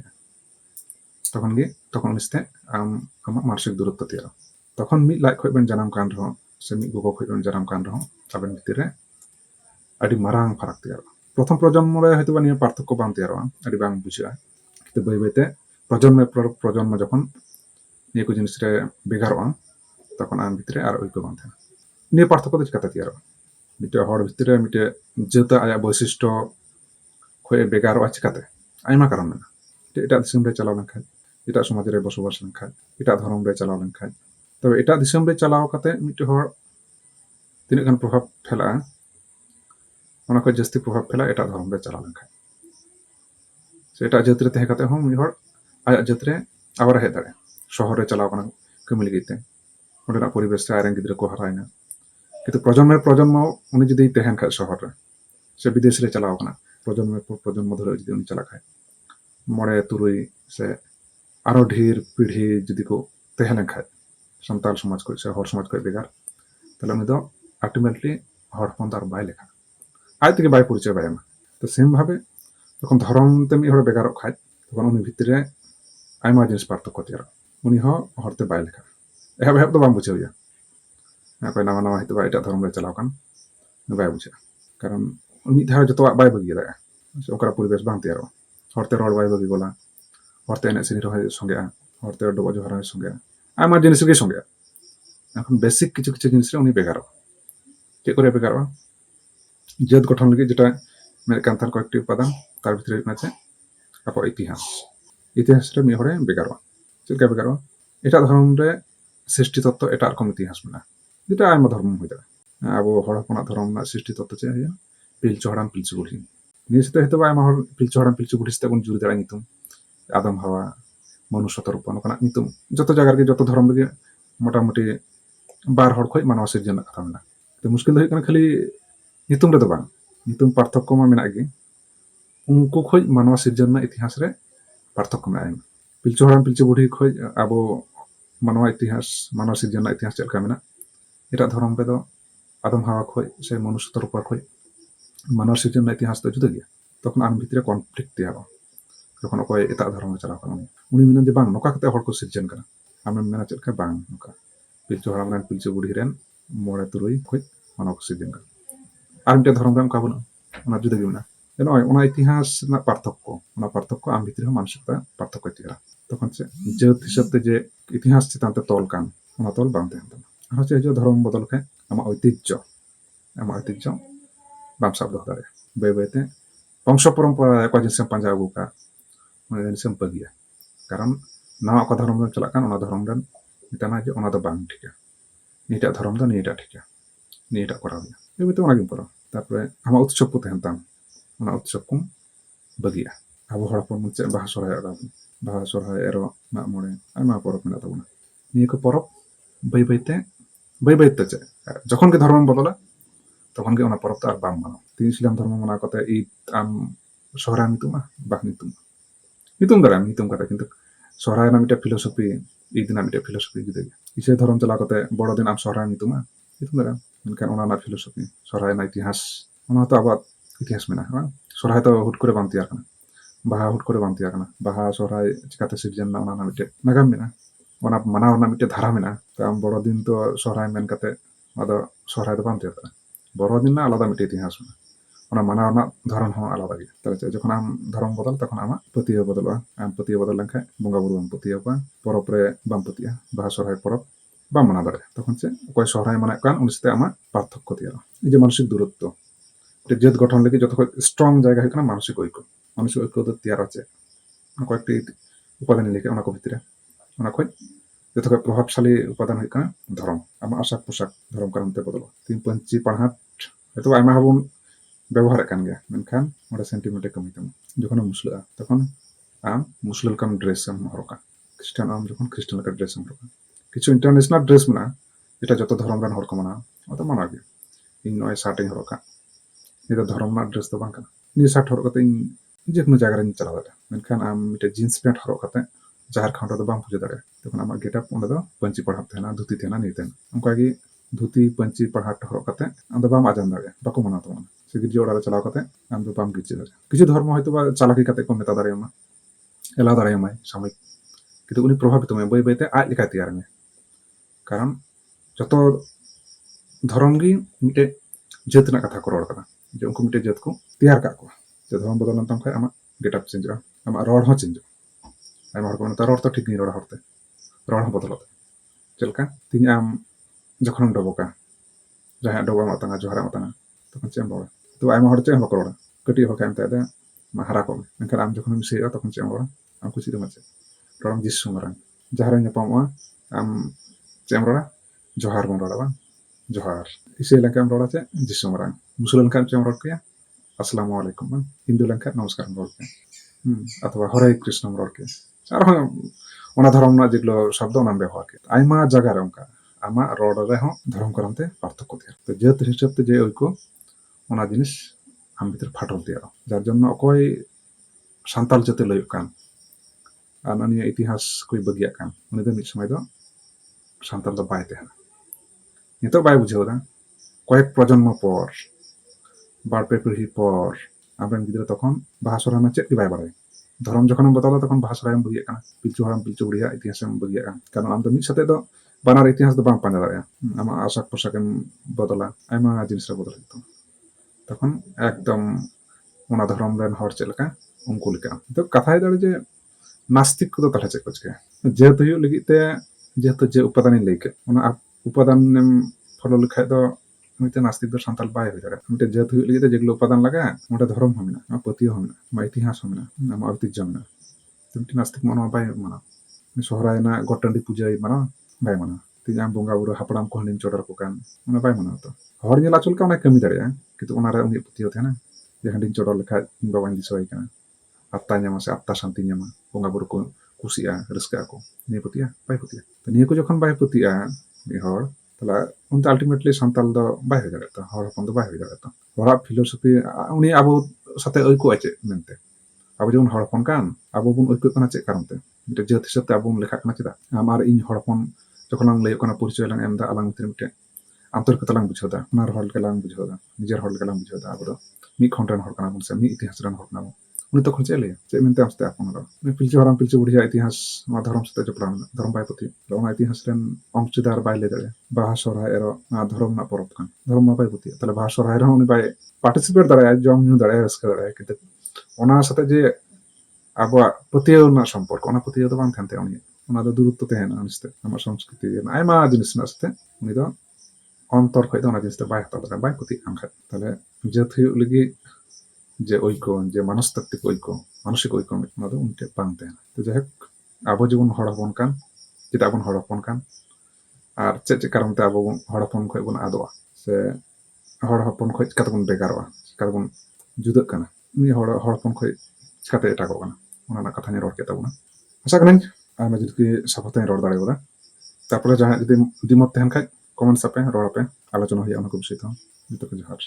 তখন গিয়ে, তখন উনি সাথে আম, আমার মানসিক দূরত্ব দিয়ে রাও। তখন মি লাই খোঁজবেন জানাম কান রহ সে মি গুগো খোঁজবেন জানাম কান রহ আবেন ভিতরে আডি মারাং ফারাক দিয়ে রাও। প্রথম প্রজন্মরে হয়তো বা নিয়ে পার্থক্য বানতে আর আর বাং বুঝা কিন্তু বই বইতে প্রজন্মে প্রজন্ম যখন নিয়ে কো বেগার হওয়া, তখন আন ভিতরে আর ঐক্য বান থাকে নিয়ে পার্থক্য তো চিকাতা তিয়ার মিটে হর ভিতরে মিটে যেহেতু আয়া বৈশিষ্ট্য হয়ে বেগার হওয়া চিকাতে। আইমা কারণ মেনা এটা দিশম রে চালাও লেনখান এটা সমাজ রে বসবাস লেনখান এটা ধর্ম রে চালাও লেনখান তবে এটা দিশম রে চালাও কাতে মিটে হড় তিনখান প্রভাব ফেলা ᱚᱱᱟ ᱠᱚ ᱡᱟᱹᱥᱛᱤ ᱯᱨᱚᱵᱷᱟᱵᱽ ᱯᱷᱮᱞᱟ ᱮᱴᱟᱜ ᱫᱷᱚᱨᱚᱢ ᱨᱮ ᱪᱟᱞᱟᱣ ᱞᱮᱱᱠᱷᱟᱱ ᱥᱮ ᱮᱴᱟᱜ ᱡᱟᱹᱛ ᱨᱮ ᱛᱟᱦᱮᱸ ᱠᱟᱛᱮ ᱦᱚᱸ ᱢᱤᱫ ᱦᱚᱲ ᱟᱭᱟᱜ ᱡᱟᱹᱛ ᱨᱮ ᱟᱵᱟᱨ ᱦᱮᱡ ᱫᱟᱲᱮᱭᱟᱜᱼᱟ ᱥᱚᱦᱚᱨ ᱨᱮ ᱪᱟᱞᱟᱣ ᱠᱟᱱᱟ ᱠᱟᱹᱢᱤ ᱞᱟᱹᱜᱤᱫ ᱛᱮ ᱚᱸᱰᱮᱱᱟᱜ ᱯᱚᱨᱤᱵᱮᱥ ᱨᱮ ᱟᱡᱨᱮᱱ ᱜᱤᱫᱽᱨᱟᱹ ᱠᱚ ᱦᱟᱨᱟᱭᱮᱱᱟ কিন্তু প্রজন্মের প্রজন্ম উনি যদি তেহেন খায় শহরে সে বিদেশ রে চালাও না প্রজন্মের পর প্রজন্ম ধরে যদি উনি চালা খায় মরে তুরুই সে আরও ঢির পিঢ়ি যদি কো তেহেন খায় সান্তাল সমাজ করে সে হর সমাজ করে বেকার তাহলে উনি তো আলটিমেটলি হর পন্থ আর বাই লেখা আজ থেকে বাই পরিচয় বাই এমা তো সেম ভাবে যখন ধরমতে মিদ হড় বেগারক খাজ তখন উনি ভিতরে আইমা জিনিস পার্থক্য তেয়ার উনি হ হরতে বাই লেখা এহাব এহাব তো বাম বুঝে হইয়া অকয় নাওয়া নাওয়া হয়তো বা এটা ধরম রে চালাও কান বাই বুঝে কারণ মিদ ধারে যত বাই বগিয়ে দাঁড়া ওকরা পরিবেশ বাং তেয়ার হরতে রড় বাই বগি বলা হরতে এনে সিনি রহে সঙ্গে হরতে ডবো জোহারের সঙ্গে আইমা জিনিস গে সঙ্গে এখন বেসিক কিছু কিছু জিনিস রে উনি বেগারক ᱪᱮᱫ ᱠᱚᱨᱮ ᱵᱷᱮᱜᱟᱨᱚᱜᱼᱟ ᱡᱟᱹᱛ ᱜᱚᱴᱷᱚᱱ ᱞᱟᱹᱜᱤᱫ ᱡᱮᱴᱟ ᱢᱮᱱᱮᱫ ᱠᱟᱱ ᱛᱟᱦᱮᱱ ᱠᱚᱭᱮᱠᱴᱤ ᱩᱯᱟᱫᱟᱱ ᱛᱟᱨ ᱵᱷᱤᱛᱨᱤ ᱦᱩᱭᱩᱜ ᱠᱟᱱᱟ ᱪᱮᱫ ᱟᱵᱚᱣᱟᱜ ᱤᱛᱤᱦᱟᱥ ᱤᱛᱤᱦᱟᱥ ᱨᱮ ᱢᱤᱫ ᱦᱚᱲᱮ ᱵᱷᱮᱜᱟᱨᱚᱜᱼᱟ ᱪᱮᱫ ᱞᱮᱠᱟ ᱵᱷᱮᱜᱟᱨᱚᱜᱼᱟ ᱮᱴᱟᱜ ᱫᱷᱚᱨᱚᱢ ᱨᱮ ᱥᱨᱤᱥᱴᱤ ᱛᱚᱛত্ব ᱮᱴᱟᱜ ᱨᱚᱠᱚᱢ ᱤᱛᱤᱦᱟᱥ ᱢᱮᱱᱟᱜᱼᱟ ᱡᱮᱴᱟ ᱟᱭᱢᱟ ᱫᱷᱚᱨᱚᱢ ᱦᱩᱭ ᱫᱟᱲᱮᱭᱟᱜᱼᱟ ᱟᱵᱚ ᱦᱚᱲ ᱦᱚᱯᱚᱱᱟᱜ ᱫᱷᱚᱨᱚᱢ ᱨᱮᱱᱟᱜ ᱥᱨᱤᱥᱴᱤ ᱛᱚᱛত্ব ᱪᱮᱫ ᱦᱩᱭᱩᱜᱼᱟ ᱯᱤᱞᱪᱩ ᱦᱟᱲᱟᱢ ᱯᱤᱞᱪᱩ ᱵᱩᱲᱦᱤ ᱱᱤᱭᱟᱹ ᱥᱟᱛᱮ ᱦᱚᱭᱛᱳ ᱟᱭᱢᱟ ᱦᱚᱲ ᱯᱤᱞᱪᱩ ᱦᱟᱲᱟᱢ ᱯᱤᱞᱪᱩ ᱵᱩᱲᱦᱤ ᱥᱟᱛᱮ ᱵᱚᱱ ᱡᱩᱨᱤ ᱫᱟᱲᱮᱭᱟᱜᱼᱟ ᱧᱩᱛᱩᱢ ᱟᱫᱚᱢ ᱦᱟᱣᱟ ᱢᱟᱱᱩ ᱥᱚᱛᱚᱨᱯᱟ ᱱᱚᱝᱠᱟᱱᱟᱜ ᱧᱩᱛᱩᱢ ᱡᱚᱛᱚ ᱡᱟᱭᱜᱟ ᱨᱮᱜᱮ ᱡᱚᱛᱚ ᱫᱷᱚᱨᱚᱢ ᱨᱮᱜᱮ ᱢᱳᱴᱟᱢᱩটি ᱵᱟᱨ ᱦᱚᱲ ᱠᱷᱚᱱ ᱢᱟᱱᱣᱟ ᱥᱤᱨᱡᱚᱱ ᱨᱮᱱᱟᱜ ᱠᱟᱛᱷᱟ ᱢᱮᱱᱟᱜᱼᱟ ᱛᱚ ᱢᱩᱥᱠᱤᱞ ᱫᱚ ᱦᱩᱭᱩᱜ ᱠᱟᱱᱟ ᱠᱷᱟᱹᱞᱤ ᱧᱩᱛᱩᱢ ᱨᱮᱫᱚ ᱵᱟᱝ ᱧᱩᱛᱩᱢ ᱯᱟᱨᱛᱷᱚᱠᱠᱚ ᱢᱮᱱᱟᱜ ᱜᱮ ᱩᱱᱠᱩ ᱠᱷᱚᱡ ᱢᱟᱱᱣᱟ ᱥᱤᱨᱡᱚᱱ ᱨᱮᱱᱟᱜ ᱤᱛᱤᱦᱟᱥ ᱨᱮ ᱯᱟᱨᱛᱷᱚᱠᱠᱚ ᱢᱮᱱᱟᱜᱼᱟ ᱯᱤᱞᱪᱩ ᱦᱟᱲᱟᱢ ᱯᱤᱞᱪᱩ ᱵᱩᱰᱷᱤ ᱠᱷᱚᱡ ᱟᱵᱚ ᱢᱟᱱᱣᱟ ᱤᱛᱤᱦᱟᱥ ᱢᱟᱱᱣᱟ ᱥᱤᱨᱡᱚᱱ ᱨᱮᱱᱟᱜ ᱤᱛᱤᱦᱟᱥ ᱪᱮᱫ ᱞᱮᱠᱟ ᱢᱮᱱᱟᱜᱼᱟ ᱮᱴᱟᱜ ᱫᱷᱚᱨᱚᱢ ᱨᱮᱫᱚ আদম হাওয়া খোঁজ সে মনুষ্য তরফা খোঁজ মানব সৃজন ইতিহাস তো জুদা গিয়া তখন আর ভিতরে কনফ্লিক্ট দিয়া যখন অকয় এটা ধর্ম চালাও কারণ উনি মেনেন যে বাং নকা কাতে হড়কো সৃজন কানা আমরা মেনা চেলকা বাং নকা পিলচু হড়াম রেন পিলচু বুড়ি রেন মোড়ে তুরুই খোঁজ মানব সৃজন কানা আর্মিটা ধর্মগ্রাম কাবো না। ওনার জুদা না। যেন ওনার ইতিহাস না পার্থক্য। ওনার পার্থক্য আমি ভিতরে মানসিকতা পার্থক্য ইতিহাস তখন জেত হিসাবে যে ইতিহাস চিতান্তে তল কান ওনা তল বাংতে হান্তাম আর হচ্ছে যে ধর্ম বদল খায় আমার ঐতিহ্য আমার ঐতিহ্য বাম সাব দহ দাঁড়ে বে বেতে বংশ পরম্পরা কয় জিনিস পাঞ্জা আগুক ওনা জিনিস মানে বাগিয়া কারণ না অকা ধর্ম চলাকান ওনা ধর্ম নিতানা যে ওনা তো বাং ঠিকা। নিটা ধর্ম তো নিটা ঠিকা। ᱱᱤᱭᱟᱹ ᱮᱴᱟᱜ ᱠᱚᱨᱟᱣ ᱫᱟ ᱮᱵᱟᱨ ᱛᱚ ᱚᱱᱟᱜᱮᱢ ᱠᱚᱨᱟᱣᱟ ᱛᱟᱨᱯᱚᱨᱮ ᱟᱢᱟᱜ ᱩᱛᱥᱚᱵ ᱠᱚ ᱛᱟᱦᱮᱱ ᱛᱟᱢ ᱚᱱᱟ ᱩᱛᱥᱚᱵ ᱠᱚᱢ ᱵᱟᱹᱜᱤᱜᱼᱟ ᱟᱵᱚ ᱦᱚᱲ ᱦᱚᱯᱚᱱ ᱵᱚᱱ ᱪᱮᱫ ᱵᱟᱦᱟ ᱥᱚᱨᱦᱟᱭ ᱚᱜ ᱵᱟᱦᱟ ᱥᱚᱨᱦᱟᱭ ᱮᱨᱚᱜ ᱢᱟᱜ ᱢᱚᱬᱮ ᱟᱭᱢᱟ ᱯᱚᱨᱚᱵᱽ ᱢᱮᱱᱟᱜ ᱛᱟᱵᱚᱱᱟ ᱱᱤᱭᱟᱹ ᱠᱚ ᱯᱚᱨᱚᱵᱽ ᱵᱟᱹᱭ ᱵᱟᱹᱭᱛᱮ ᱵᱟᱹᱭ ᱵᱟᱹᱭᱛᱮ ᱪᱮᱫ ᱡᱚᱠᱷᱚᱱ ᱜᱮ ᱫᱷᱚᱨᱢᱚᱢ ᱵᱚᱫᱚᱞᱟ ᱛᱚᱠᱷᱚন ᱜᱮ ᱚᱱᱟ ᱯᱚᱨᱚᱵᱽ ᱫᱚ ᱟᱨ ᱵᱟᱢ ᱢᱟᱱᱟᱣᱟ ᱛᱤᱱ ᱥᱤᱞᱟᱢ ᱫᱷᱚᱨᱢᱚ ᱢᱟᱱᱟᱣ ᱠᱟᱛᱮ ᱤᱫ ᱟᱢ ᱥᱚᱦᱨᱟᱭ ᱧᱩᱛᱩᱢᱟ ᱵᱟᱦ ᱧᱩᱛᱩᱢᱟ ᱧᱩᱛᱩᱢ ᱫᱟᱨᱟᱢ ᱧᱩᱛᱩᱢ ᱠᱟᱛᱮ ᱠᱤᱱᱛᱩ ᱥᱚᱦᱨᱟᱭ ᱨᱮᱱᱟᱜ ᱢᱤᱫᱴᱮᱱ ᱯᱷᱤᱞᱳᱥᱚᱯᱷᱤ ᱤᱫ ᱨᱮᱱᱟᱜ ᱢᱤᱫᱴᱮᱱ ᱯᱷᱤᱞᱳᱥᱚᱯᱷᱤ ᱡᱩᱫᱟᱹ ᱜᱮᱭᱟ ᱤᱥᱟᱹᱭ ᱫᱷᱚᱨᱚᱢ ᱪᱟᱞᱟᱣ ᱠᱟᱛᱮ ᱵᱚᱲᱚ ᱫᱤᱱ ᱟᱢ ᱥᱚᱦᱨᱟᱭ ᱧᱩᱛᱩᱢᱟ ᱧᱩᱛᱩᱢ ᱫᱟᱨᱟᱢ ᱢᱮᱱᱠᱷᱟᱱ ᱚᱱᱟ ᱨᱮᱱᱟᱜ ᱯᱷᱤᱞᱳᱥᱚᱯᱷᱤ ᱥᱚᱨᱦᱟᱭ ᱨᱮᱱᱟᱜ ᱤᱛᱤᱦᱟᱥ ᱚᱱᱟ ᱦᱚᱸᱛᱚ ᱟᱵᱚᱣᱟᱜ ᱤᱛᱤᱦᱟᱥ ᱢᱮᱱᱟᱜᱼᱟ ᱵᱟᱝ ᱥᱚᱨᱦᱟᱭ ᱫᱚ ᱦᱩᱴ ᱠᱚᱨᱮ ᱵᱟᱝ ᱛᱮᱭᱟᱨ ᱠᱟᱱᱟ ᱵᱟᱦᱟ ᱦᱩᱴ ᱠᱚᱨᱮ ᱵᱟᱝ ᱛᱮᱭᱟᱨ ᱠᱟᱱᱟ ᱵᱟᱦᱟ ᱥᱚᱨᱦᱟᱭ ᱪᱤᱠᱟᱹᱛᱮ ᱥᱤᱨᱡᱚᱱ ᱨᱮᱱᱟᱜ ᱚᱱᱟ ᱨᱮᱱᱟᱜ ᱢᱤᱫᱴᱮᱱ ᱱᱟᱜᱟᱢ ᱢᱮᱱᱟᱜᱼᱟ ᱚᱱᱟ ᱢᱟᱱᱟᱣ ᱨᱮᱱᱟᱜ ᱢᱤᱫᱴᱮᱱ ᱫᱷᱟᱨᱟ ᱢᱮᱱᱟᱜᱼᱟ ᱛᱚ ᱟᱢ ᱵᱚᱲᱚ ᱫᱤᱱ ᱫᱚ ᱥᱚᱨᱦᱟᱭ ᱢᱮᱱ ᱠᱟᱛᱮ ᱟᱫᱚ ᱥᱚᱨᱦᱟᱭ ᱫᱚ ᱵᱟᱢ ᱛᱮᱭᱟᱨ ᱫᱟᱲᱮᱭᱟᱜᱼᱟ ᱵᱚᱲᱚ ᱫᱤᱱ ᱨᱮᱱᱟᱜ ᱟᱞᱟᱫᱟ ᱢᱤᱫᱴᱮᱱ ᱤᱛᱤᱦᱟᱥ ᱢᱮᱱᱟᱜᱼᱟ ᱚᱱᱟ ᱢᱟᱱᱟᱣ ᱨᱮᱱᱟᱜ ᱫᱷᱚᱨᱚᱱ ᱦᱚᱸ ᱟᱞᱟᱫᱟ ᱜᱮᱭᱟ ᱛᱟᱦᱞᱮ ᱪᱮᱫ ᱡᱚᱠᱷᱚᱱ ᱟᱢ ᱫᱷᱚᱨᱚᱢ ᱵᱚᱫᱚᱞ ᱛᱚᱠᱷᱚᱱ ᱟᱢᱟᱜ ᱯᱟᱹᱛᱭᱟᱹᱣ ᱵᱚᱫᱚᱞᱚᱜᱼᱟ ᱟᱢ ᱯᱟᱹᱛᱭᱟᱹᱣ ᱵᱚᱫᱚᱞ ᱞᱮᱱᱠᱷᱟᱱ ᱵᱚᱸᱜᱟ ᱵᱩᱨᱩ ᱵᱟᱢ ᱯᱟᱹᱛᱭᱟᱹᱣ ᱯᱚᱨᱚᱵᱽ ᱨᱮ ᱵᱟᱢ ᱯᱟᱹᱛᱭᱟᱹᱜᱼᱟ ᱵᱟᱦᱟ ᱥᱚᱨᱦᱟᱭ ᱯᱚᱨᱚᱵᱽ বা মোনাদারে। তখন সে কয় শহরায় মনে কান সাথে আমার পার্থক্য দিয়ে এই যে মানসিক দূরত্ব জেদ গঠন লেগে যত স্ট্রং জায়গা হয়ে না মানসিক ঐক্য। মানসিক ঐক্য তো তেয়ার আছে। কয়েকটি উপাদান লিখে অনেক ভিতরে অনেক যত প্রভাবশালী উপাদান হয়ে কানা ধর্ম। আমার আশা পোশাক ধর্ম কারণতে বদল। তিন পঞ্চি পাড়হাট হয়তো আমা হাবুন ব্যবহার কান গে মেনখান ওটা সেন্টিমেন্টে কমি তাম যখন মুসলিম তখন আম মুসলিম কাম ড্রেস আম হরকা খ্রিস্টান আম যখন খ্রিস্টান ড্রেস আম হরকা ᱠᱤᱪᱷᱩ ᱤᱱᱴᱟᱨᱱᱮᱥᱱᱟᱞ ᱰᱨᱮᱥ ᱢᱮᱱᱟᱜᱼᱟ ᱡᱮᱴᱟ ᱡᱚᱛᱚ ᱫᱷᱚᱨᱚᱢ ᱨᱮᱱ ᱦᱚᱲ ᱠᱚ ᱢᱟᱱᱟᱣᱟ ᱚᱱᱟᱛᱮ ᱢᱟᱱᱟᱣ ᱜᱮ ᱤᱧ ᱱᱚᱜᱼᱚᱭ ᱥᱟᱨᱴᱤᱧ ᱦᱚᱨᱚᱜ ᱠᱟᱜ ᱱᱤᱭᱟᱹ ᱫᱚ ᱫᱷᱚᱨᱚᱢ ᱨᱮᱱᱟᱜ ᱰᱨᱮᱥ ᱫᱚ ᱵᱟᱝ ᱠᱟᱱᱟ ᱱᱤᱭᱟᱹ ᱥᱟᱨᱴ ᱦᱚᱨᱚᱜ ᱠᱟᱛᱮ ᱤᱧ ᱡᱮᱠᱳᱱᱳ ᱡᱟᱭᱜᱟ ᱨᱤᱧ ᱪᱟᱞᱟᱣ ᱫᱟᱲᱮᱭᱟᱜᱼᱟ ᱢᱮᱱᱠᱷᱟᱱ ᱟᱢ ᱢᱤᱫᱴᱮᱱ ᱡᱤᱱᱥ ᱯᱮᱱᱴ ᱦᱚᱨᱚᱜ ᱠᱟᱛᱮ ᱡᱷᱟᱲᱠᱷᱚᱸᱰ ᱨᱮᱫᱚ ᱵᱟᱢ ᱯᱩᱡᱟᱹ ᱫᱟᱲᱮᱭᱟᱜᱼᱟ ᱛᱚᱠᱷᱚᱱ ᱟᱢᱟᱜ ᱜᱮᱴᱟᱯ ᱚᱸᱰᱮ ᱫᱚ ᱯᱟᱹᱧᱪᱤ ᱯᱟᱲᱦᱟᱴ ᱛᱟᱦᱮᱱᱟ ᱫᱷᱩᱛᱤ ᱛᱟᱦᱮᱱᱟ ᱱᱤᱭᱟᱹ ᱛᱟᱦᱮᱱᱟ ᱚᱱᱠᱟᱜᱮ ᱫᱷᱩᱛᱤ ᱯᱟᱹᱧᱪᱤ ᱯᱟᱲᱦᱟᱴ ᱦᱚᱨᱚᱜ ᱠᱟᱛᱮ ᱟᱢ ᱫᱚ ᱵᱟᱢ ᱟᱸᱡᱚᱢ ᱫᱟᱲᱮᱭᱟᱜᱼᱟ ᱵᱟᱠᱚ ᱢᱟᱱᱟᱣ ᱛᱟᱵᱚᱱᱟ ᱥᱮ ᱜᱤᱨᱡᱟᱹ ᱚᱲᱟᱜ ᱨᱮ ᱪᱟᱞᱟᱣ ᱠᱟᱛᱮ ᱟᱢ ᱫᱚ ᱵᱟᱢ ᱜᱤᱨᱡᱟᱹ ᱫᱟᱲᱮᱭᱟᱜᱼᱟ ᱠᱤᱪᱷᱩ ᱫᱷᱚᱨᱢᱚ ᱦᱚᱭᱛᱳ ᱪᱟᱞᱟᱠᱤ ᱠᱟᱛᱮ ᱠᱚ ᱢᱮᱛᱟ ᱫᱟᱲᱮᱭᱟᱢᱟ এলাᱣ দাঁড়াᱭᱟমাই সাময়িক কিন্তু উনি প্রভাবিত হয় বই বইতে আজ লেখায় তৈরি ᱠᱟᱨᱚᱱ ᱡᱚᱛᱚ ᱫᱷᱚᱨᱚᱢ ᱜᱮ ᱢᱤᱫᱴᱮᱡ ᱡᱟᱹᱛ ᱨᱮᱱᱟᱜ ᱠᱟᱛᱷᱟ ᱠᱚ ᱨᱚᱲ ᱠᱟᱱᱟ ᱡᱮ ᱩᱱᱠᱩ ᱢᱤᱫᱴᱮᱡ ᱡᱟᱹᱛ ᱠᱚ ᱛᱮᱭᱟᱨ ᱠᱟᱜ ᱠᱚᱣᱟ ᱡᱮ ᱫᱷᱚᱨᱚᱢ ᱵᱚᱫᱚᱞ ᱞᱮᱱ ᱛᱟᱢ ᱠᱷᱟᱡ ᱟᱢᱟᱜ ᱜᱮᱴᱟᱯ ᱪᱮᱧᱡᱚᱜᱼᱟ ᱟᱢᱟᱜ ᱨᱚᱲ ᱦᱚᱸ ᱪᱮᱧᱡᱚᱜᱼᱟ ᱟᱭᱢᱟ ᱦᱚᱲ ᱠᱚ ᱢᱮᱱᱟ ᱨᱚᱲ ᱛᱚ ᱴᱷᱤᱠ ᱜᱤᱧ ᱨᱚᱲᱟ ᱦᱚᱲᱛᱮ ᱨᱚᱲ ᱦᱚᱸ ᱵᱚᱫᱚᱞᱚᱜ ᱪᱮᱫ ᱞᱮᱠᱟ ᱛᱤᱦᱤᱧ ᱟᱢ ᱡᱚᱠᱷᱚᱱᱮᱢ ᱰᱚᱵᱚᱠᱟ ᱡᱟᱦᱟᱸᱭᱟᱜ ᱰᱚᱵᱚᱜ ᱮᱢᱟᱜ ᱛᱟᱝᱟ ᱡᱚᱦᱟᱨ ᱮᱢᱟᱜ ᱛᱟᱝᱟ ᱛᱚᱠᱷᱚᱱ ᱪᱮᱫ ᱮᱢ ᱨᱚᱲᱟ ᱛᱚ ᱟᱭᱢᱟ ᱦᱚᱲ ᱪᱮᱫ ᱦᱚᱸ ᱵᱟᱠᱚ ᱨᱚᱲᱟ ᱠᱟᱹᱴᱤᱡ ᱦᱚᱲ ᱠᱷᱟᱡ ᱮᱢ ᱛᱟᱭᱫᱟ ᱢᱟ ᱦᱟᱨᱟ ᱠᱚᱜ ᱢᱮ ᱢᱮᱱᱠᱷᱟᱱ ᱟᱢ ᱡᱚᱠᱷᱚᱱᱮᱢ ᱥᱮᱭᱚᱜᱼᱟ ᱛᱚᱠᱷᱚᱱ ᱪᱮᱫ ᱮᱢ ᱨᱚᱲᱟ ᱟᱢ ᱠᱩᱥᱤ ᱫᱚ ᱢᱟ ᱪᱮᱫ ᱨᱚᱲᱟᱢ ᱡᱤᱥᱩ ᱢᱟᱨᱟᱝ ᱡᱟᱦᱟᱸᱨᱮ ᱧᱟᱯᱟᱢᱚᱜᱼᱟ ᱟᱢ ᱪᱮᱫ ᱮᱢ ᱨᱚᱲᱟ? ᱡᱚᱦᱟᱨ ᱵᱚᱱ ᱨᱚᱲᱟ ᱵᱟᱝ? ᱡᱚᱦᱟᱨ ᱤᱥᱟᱹᱭ ᱞᱮᱱᱠᱷᱟᱱ ᱨᱚᱲᱟ ᱪᱮᱫ? ᱡᱤᱥᱩ ᱢᱟᱨᱟᱝ ᱢᱩᱥᱞᱟᱹ ᱞᱮᱱᱠᱷᱟᱱ ᱪᱮᱫ ᱮᱢ ᱨᱚᱲ ᱠᱮᱭᱟ? ᱟᱥᱞᱟᱢ ᱟᱞᱟᱭᱠᱩᱢ ᱵᱟᱝ? ᱦᱤᱱᱫᱩ ᱞᱮᱱᱠᱷᱟᱱ ᱱᱚᱢᱥᱠᱟᱨ ᱨᱚᱲ ᱠᱮᱭᱟ ᱚᱛᱷᱚᱵᱟ হরে কৃষ্ণম রোড কে আরহন ওনা ধর্ম না যেগুলো শব্দ ওনা ব্যবহার কে আইমা জায়গা রে অঙ্কা আমা রোড রে হন ধর্ম করমতে পার্থক্য দিয়ে তো জাত হিসাবতে যে ঐক্য ওনা জিনিস আম ভিতর ফাটল দিয়ে যার জন্য অকয় সান্তাল জাতি লয়ক কান আর নিয়ে ইতিহাস কই বগিয়া কান উনি তো মিট সময় তো ᱥᱟᱱᱛᱟᱲ ᱫᱚ ᱵᱟᱭ ᱛᱟᱦᱮᱱᱟ ᱱᱤᱛᱚᱜ ᱵᱟᱭ ᱵᱩᱡᱷᱟᱹᱣ ᱮᱫᱟ ᱠᱚᱭᱮᱠ ᱯᱨᱚᱡᱚᱱᱢᱚ ᱯᱚᱨ ᱵᱟᱨᱯᱮ ᱯᱤᱲᱦᱤ ᱯᱚᱨ ᱟᱵᱮᱱ ᱜᱤᱫᱽᱨᱟᱹ ᱛᱚᱠᱷᱚᱱ ᱵᱟᱦᱟ ᱥᱚᱨᱦᱟᱭ ᱢᱟ ᱪᱮᱫ ᱜᱮ ᱵᱟᱭ ᱵᱟᱲᱟᱭᱟ ᱫᱷᱚᱨᱚᱢ ᱡᱚᱠᱷᱚᱱᱮᱢ ᱵᱚᱫᱚᱞᱟ ᱛᱚᱠᱷᱚন ᱵᱟᱦᱟ ᱥᱚᱨᱦᱟᱭᱮᱢ ᱵᱟᱹᱜᱤᱭᱟᱜ ᱠᱟᱱᱟ ᱯᱤᱞᱪᱩ ᱦᱟᱲᱟᱢ ᱯᱤᱞᱪᱩ ᱵᱩᱲᱦᱤᱭᱟᱜ ᱤᱛᱤᱦᱟᱥᱮᱢ ᱵᱟᱹᱜᱤᱭᱟᱜ ᱠᱟᱱᱟ ᱠᱟᱨᱚᱱ ᱟᱢ ᱫᱚ ᱢᱤᱫ ᱥᱟᱛᱮ ᱫᱚ ᱵᱟᱱᱟᱨ ᱤᱛᱤᱦᱟᱥ ᱫᱚ ᱵᱟᱢ ᱯᱟᱸᱡᱟ ᱫᱟᱲᱮᱭᱟᱜᱼᱟ ᱟᱢᱟᱜ ᱟᱥᱟᱠ ᱯᱳᱥᱟᱠᱮᱢ ᱵᱚᱫᱚᱞᱟ ᱟᱭᱢᱟ ᱡᱤᱱᱤᱥ ᱨᱮ ᱵᱚᱫᱚᱞ ᱦᱩᱭᱩᱜ ᱛᱟᱢᱟ ᱛᱚᱠᱷᱚᱱ একদম ᱚᱱᱟ ᱫᱷᱚᱨᱚᱢ ᱨᱮᱱ ᱦᱚᱲ ᱪᱮᱫ ᱞᱮᱠᱟ ᱩᱱᱠᱩ ᱞᱮᱠᱟ ᱛᱚ ᱠᱟᱛᱷᱟᱭ ᱫᱟᱲᱮ ᱡᱮ নাস্তিক কো তো তাহলে চেক করছে যেহেতু হইল লাগিতে ᱡᱮᱦᱮᱛᱩ ᱡᱮ ᱩᱯᱟᱫᱟᱱᱤᱧ ᱞᱟᱹᱭ ᱠᱮᱫ ᱚᱱᱟ ᱩᱯᱟᱫᱟᱱᱮᱢ ᱯᱷᱚᱞᱚ ᱞᱮᱠᱷᱟᱡ ᱫᱚ ᱢᱤᱫᱴᱮᱱ ᱱᱟᱥᱛᱤᱠ ᱫᱚ ᱥᱟᱱᱛᱟᱞ ᱵᱟᱭ ᱦᱩᱭ ᱫᱟᱲᱮᱭᱟᱜᱼᱟ ᱢᱤᱫᱴᱮᱱ ᱡᱟᱹᱛ ᱦᱩᱭᱩᱜ ᱞᱟᱹᱜᱤᱫ ᱛᱮ ᱡᱮগুলো উপাদান লাগাᱜᱼᱟ ᱚᱸᱰᱮ ᱫᱷᱚᱨᱚᱢ ᱦᱚᱸ ᱢᱮᱱᱟᱜᱼᱟ ᱟᱢᱟᱜ ᱯᱟᱹᱛᱭᱟᱹᱣ ᱦᱚᱸ ᱢᱮᱱᱟᱜᱼᱟ ᱟᱢᱟᱜ ᱤᱛᱤᱦᱟᱥ ᱦᱚᱸ ᱢᱮᱱᱟᱜᱼᱟ ᱟᱢᱟᱜ ঐতিᱦ্য ᱢᱮᱱᱟᱜᱼᱟ ᱢᱤᱫᱴᱮᱱ ᱱᱟᱥᱛᱤᱠ ᱢᱟ ᱱᱚᱣᱟ ᱵᱟᱭ ᱢᱟᱱᱟᱣᱟ ᱥᱚᱦᱨᱟᱭ ᱨᱮᱱᱟᱜ ᱜᱚᱴ ᱴᱟᱺᱰᱤ ᱯᱩᱡᱟᱹᱭ ᱢᱟᱱᱟᱣᱟ ᱵᱟᱭ ᱢᱟᱱᱟᱣᱟ ᱛᱤᱧ ᱟᱢ ᱵᱚᱸᱜᱟ ᱵᱩᱨᱩ ᱦᱟᱯᱲᱟᱢ ᱠᱚ ᱦᱟᱺᱰᱤᱧ ᱪᱚᱰᱚᱨ ᱠᱚ ᱠᱟᱱ ᱚᱱᱟ ᱵᱟᱭ ᱢᱟᱱᱟᱣᱟ ᱛᱚ ᱦᱚᱲ ᱧᱮᱞ ᱟᱪᱚ ᱞᱮᱠᱟ ᱚᱱᱟᱭ ᱠᱟᱹᱢᱤ ᱫᱟᱲᱮᱭᱟᱜᱼᱟ ᱠᱤᱱᱛᱩ ᱚᱱᱟᱨᱮ ᱩᱱᱤᱭᱟᱜ ᱯᱟᱹᱛᱭᱟᱹᱣ ᱛᱟᱦᱮᱱᱟ ᱡᱮ ᱦᱟᱺᱰᱤᱧ ᱪᱚᱰᱚᱨ ᱞᱮᱠᱷᱟᱡ ᱤᱧ ᱵᱟᱵᱟᱧ ᱫᱤᱥᱟᱹᱣᱟᱭ ᱠᱟᱱᱟ আত্মা ᱧᱟᱢᱟ ᱥᱮ আত্মা শান্তি ᱧᱟᱢᱟ ᱵᱚᱸᱜᱟ ᱵᱩᱨᱩ ᱠᱚ ᱠᱩᱥᱤᱜᱼᱟ ᱨᱟᱹᱥᱠᱟᱹ ᱟᱠᱚ ᱱᱤᱭᱟᱹ ᱯᱟᱹᱛᱤᱜᱼᱟ ᱵᱟᱭ ᱯᱟᱹᱛᱤᱜᱼᱟ ᱱᱤᱭᱟᱹ ᱠᱚ ᱡᱚᱠᱷᱚᱱ ᱵᱟᱭ ᱯᱟᱹᱛᱤᱜᱼᱟ ᱢᱤᱫ ᱦᱚᱲ ᱛᱟᱦᱞᱮ ᱩᱱᱫᱚ ᱟᱞᱴᱤᱢᱮᱴᱞᱤ ᱥᱟᱱᱛᱟᱞ ᱫᱚ ᱵᱟᱭ ᱦᱩᱭ ᱫᱟᱲᱮᱭᱟᱜ ᱛᱟᱢᱟ ᱦᱚᱲ ᱦᱚᱯᱚᱱ ᱫᱚ ᱵᱟᱭ ᱦᱩᱭ ᱫᱟᱲᱮᱭᱟᱜ ᱛᱟᱢᱟ ᱦᱚᱲᱟᱜ ᱯᱷᱤᱞᱳᱥᱚᱯᱷᱤ ᱩᱱᱤ ᱟᱵᱚ ᱥᱟᱛᱮ ᱟᱹᱭᱠᱟᱹᱜᱼᱟ ᱪᱮᱫ ᱢᱮᱱᱛᱮ ᱟᱵᱚ ᱡᱮᱢᱚᱱ ᱦᱚᱲ ᱦᱚᱯᱚᱱ ᱠᱟᱱ ᱟᱵᱚ ᱵᱚᱱ ᱟᱹᱭᱠᱟᱹᱜ ᱠᱟᱱᱟ ᱪᱮᱫ ᱠᱟᱨᱚᱱ ᱛᱮ ᱢᱤᱫᱴᱮᱱ ᱡᱟᱹᱛ ᱦᱤᱥᱟᱹᱵ ᱛᱮ ᱟᱵᱚ ᱵᱚᱱ ᱞᱮᱠᱷᱟᱜ ᱠᱟᱱᱟ ᱪᱮᱫᱟᱜ ᱟᱢ ᱟᱨ ᱤᱧ ᱦᱚᱲ ᱦᱚᱯᱚᱱ ᱡᱚᱠᱷᱚᱱ ᱞᱟᱝ ᱞᱟᱹᱭᱚᱜ ᱠᱟᱱᱟ ᱯᱚᱨᱤᱪᱚᱭ ᱞᱟᱝ ᱮᱢᱫᱟ ᱟᱞᱟᱝ ᱵᱷᱤᱛᱨᱤ ᱢᱤᱫᱴᱮᱱ আন্তরিকতা লাং বুঝাওদা ওনার হল কে লাং বুঝাওদা নিজের হল কে লাং বুঝাওদা আবো ᱫᱚ ᱢᱤᱫ ᱠᱷᱚᱱ ᱨᱮᱱ ᱦᱚᱲ ᱠᱟᱱᱟ ᱵᱚᱱ ᱥᱮ ᱢᱤᱫ ᱤᱛᱤᱦᱟᱥ ᱨᱮᱱ ᱦᱚᱲ ᱠᱟᱱᱟ ᱵᱚᱱ ᱩᱱᱤ ᱛᱚᱠᱷᱚᱱ ᱪᱮᱫ ᱮ ᱪᱮᱫ ᱢᱮᱱᱛᱮ ᱟᱢ ᱥᱟᱛᱮ ᱟᱯᱱᱟᱨᱟ ᱯᱤᱞᱪᱩ ᱦᱟᱲᱟᱢ ᱯᱤᱞᱪᱩ ᱵᱩᱲᱦᱤᱭᱟᱜ ᱤᱛᱤᱦᱟᱥ ᱱᱚᱣᱟ ᱫᱷᱚᱨᱚᱢ ᱥᱟᱛᱮ ᱡᱚᱯᱲᱟᱣ ᱢᱮᱱᱟᱜᱼᱟ ᱫᱷᱚᱨᱚᱢ ᱵᱟᱭ ᱯᱟᱹᱛᱭᱟᱹᱣ ᱚᱱᱟ ᱤᱛᱤᱦᱟᱥ ᱨᱮᱱ ᱚᱝᱥᱤᱫᱟᱨ ᱵᱟᱭ ᱞᱟᱹᱭ ᱫᱟᱲᱮᱭᱟᱜᱼᱟ ᱵᱟᱦᱟ ᱥᱚᱨᱦᱟᱭ ᱨᱮ ᱮᱨᱚᱜ ᱫᱷᱚᱨᱚᱢ ᱨᱮᱱᱟᱜ ᱯᱚᱨᱚᱵᱽ ᱠᱟᱱᱟ ᱫᱷᱚᱨᱚᱢ ᱢᱟ ᱵᱟᱭ ᱯᱟᱹᱛᱭᱟᱹᱜ ᱛᱟᱦᱞᱮ ᱵᱟᱦᱟ ᱥᱚᱨᱦᱟᱭ ᱨᱮᱦᱚᱸ ᱩᱱᱤ ᱵᱟᱭ ᱯᱟᱨᱴᱤᱥᱤᱯᱮᱴ ᱫᱟᱲᱮᱭᱟᱜᱼᱟ ᱡᱚᱢ ᱧᱩ ᱫᱟᱲᱮᱭᱟᱜᱼᱟ ᱨᱟᱹᱥᱠᱟᱹ ᱫᱟᱲᱮᱭᱟᱜᱼᱟ ᱠᱤᱱᱛᱩ ᱚᱱᱟ ᱥᱟᱛᱮ ᱡᱮ ᱟᱵᱚᱣᱟᱜ ᱯᱟᱹᱛᱭᱟᱹᱣ ᱨᱮᱱᱟᱜ ᱥᱚᱢᱯᱚᱨᱠᱚ ᱚᱱᱟ ᱯᱟᱹᱛᱭᱟᱹᱣ ᱫᱚ ᱵᱟᱝ ᱛᱟᱦᱮᱱ ᱛᱟᱭᱟ ᱩᱱᱤ ᱚᱱᱟ ᱫᱚ ᱫᱩᱨᱩᱛᱛᱚ ᱛᱟᱦᱮᱱᱟ ᱩᱱᱤ ᱟᱢᱟᱜ ᱥᱚᱝᱥᱠᱨᱤᱛᱤ ᱨᱮᱱᱟᱜ ᱟᱭᱢᱟ ᱡᱤᱱᱤᱥ ᱨᱮᱱᱟᱜ ᱥᱟᱛᱮ ᱩᱱᱤ ᱫᱚ ᱚᱱᱛᱚᱨ ᱠᱷᱚᱡ ᱫᱚ ᱚᱱᱟ ᱡᱤᱱᱤᱥ ᱫᱚ ᱵᱟᱭ ᱦᱟᱛᱟᱣ ᱫᱟᱲᱮᱭᱟᱜᱼᱟ ᱵᱟᱭ ᱯᱟᱹᱛᱭᱟᱹᱜ ᱠᱟᱱ ᱠᱷᱟᱡ ᱛᱟᱦᱞᱮ ᱡᱟᱹᱛ ᱦᱩᱭᱩᱜ ᱞᱟᱹᱜᱤᱫ যে ঐক্য যে মনস্তাত্ত্বিক ঐক্য মানসিক ঐক্য ᱚᱱᱟ ᱫᱚ ᱩᱱᱴᱷᱮᱱ ᱵᱟᱝ ᱛᱟᱦᱮᱱᱟ ᱛᱚ ᱡᱟᱭᱦᱳᱠ ᱟᱵᱚ ᱡᱮᱵᱚᱱ ᱦᱚᱲ ᱦᱚᱯᱚᱱ ᱠᱟᱱ ᱪᱮᱫᱟᱜ ᱵᱚᱱ ᱦᱚᱲ ᱦᱚᱯᱚᱱ ᱠᱟᱱ ᱟᱨ ᱪᱮᱫ ᱪᱮᱫ ᱠᱟᱨᱚᱱ ᱛᱮ ᱟᱵᱚ ᱦᱚᱲ ᱦᱚᱯᱚᱱ ᱠᱷᱚᱱ ᱵᱚᱱ ᱟᱫᱚᱜᱼᱟ ᱥᱮ ᱦᱚᱲ ᱦᱚᱯᱚᱱ ᱠᱷᱚᱱ ᱪᱤᱠᱟᱹ ᱛᱮᱵᱚᱱ ᱵᱷᱮᱜᱟᱨᱚᱜᱼᱟ ᱪᱤᱠᱟᱹ ᱛᱮᱵᱚᱱ ᱡᱩᱫᱟᱹᱜ ᱠᱟᱱᱟ ᱩᱱᱤ ᱦᱚᱲ ᱦᱚᱲ ᱦᱚᱯᱚᱱ ᱠᱷᱚᱱ ᱪᱤᱠᱟᱹᱛᱮ ᱮᱴᱟᱜᱚᱜ ᱠᱟᱱᱟ ᱚᱱᱟ ᱨᱮᱱᱟᱜ ᱠᱟᱛᱷᱟᱧ ᱨᱚᱲ ᱠᱮᱫ ᱛᱟᱵᱚᱱᱟ ᱟᱥᱟ ᱠᱟᱹᱱᱟᱹᱧ ᱟᱭᱢᱟ ᱡᱩᱫᱤ ᱥᱟᱯᱷᱟᱛᱮᱧ ᱨᱚᱲ ᱫᱟᱲᱮᱭᱟᱫᱟ ᱛᱟᱨᱯᱚᱨᱮ ᱡᱟᱦᱟᱸᱭ ᱡᱩᱫᱤ ᱫᱤᱢᱚᱛ ᱛᱟᱦᱮᱱ ᱠᱷᱟᱡ ᱠᱚᱢᱮᱱᱴᱥ ᱟᱯᱮ ᱨᱚᱲ ᱟᱯᱮ ᱟᱞᱳᱪᱚᱱᱟ ᱦᱩᱭᱩᱜᱼᱟ ᱚᱱᱟ ᱠᱚ ᱵᱤᱥᱚᱭ ᱛᱮᱦᱚᱸ ᱡᱚᱛᱚ ᱠᱚ ᱡᱚᱦᱟᱨ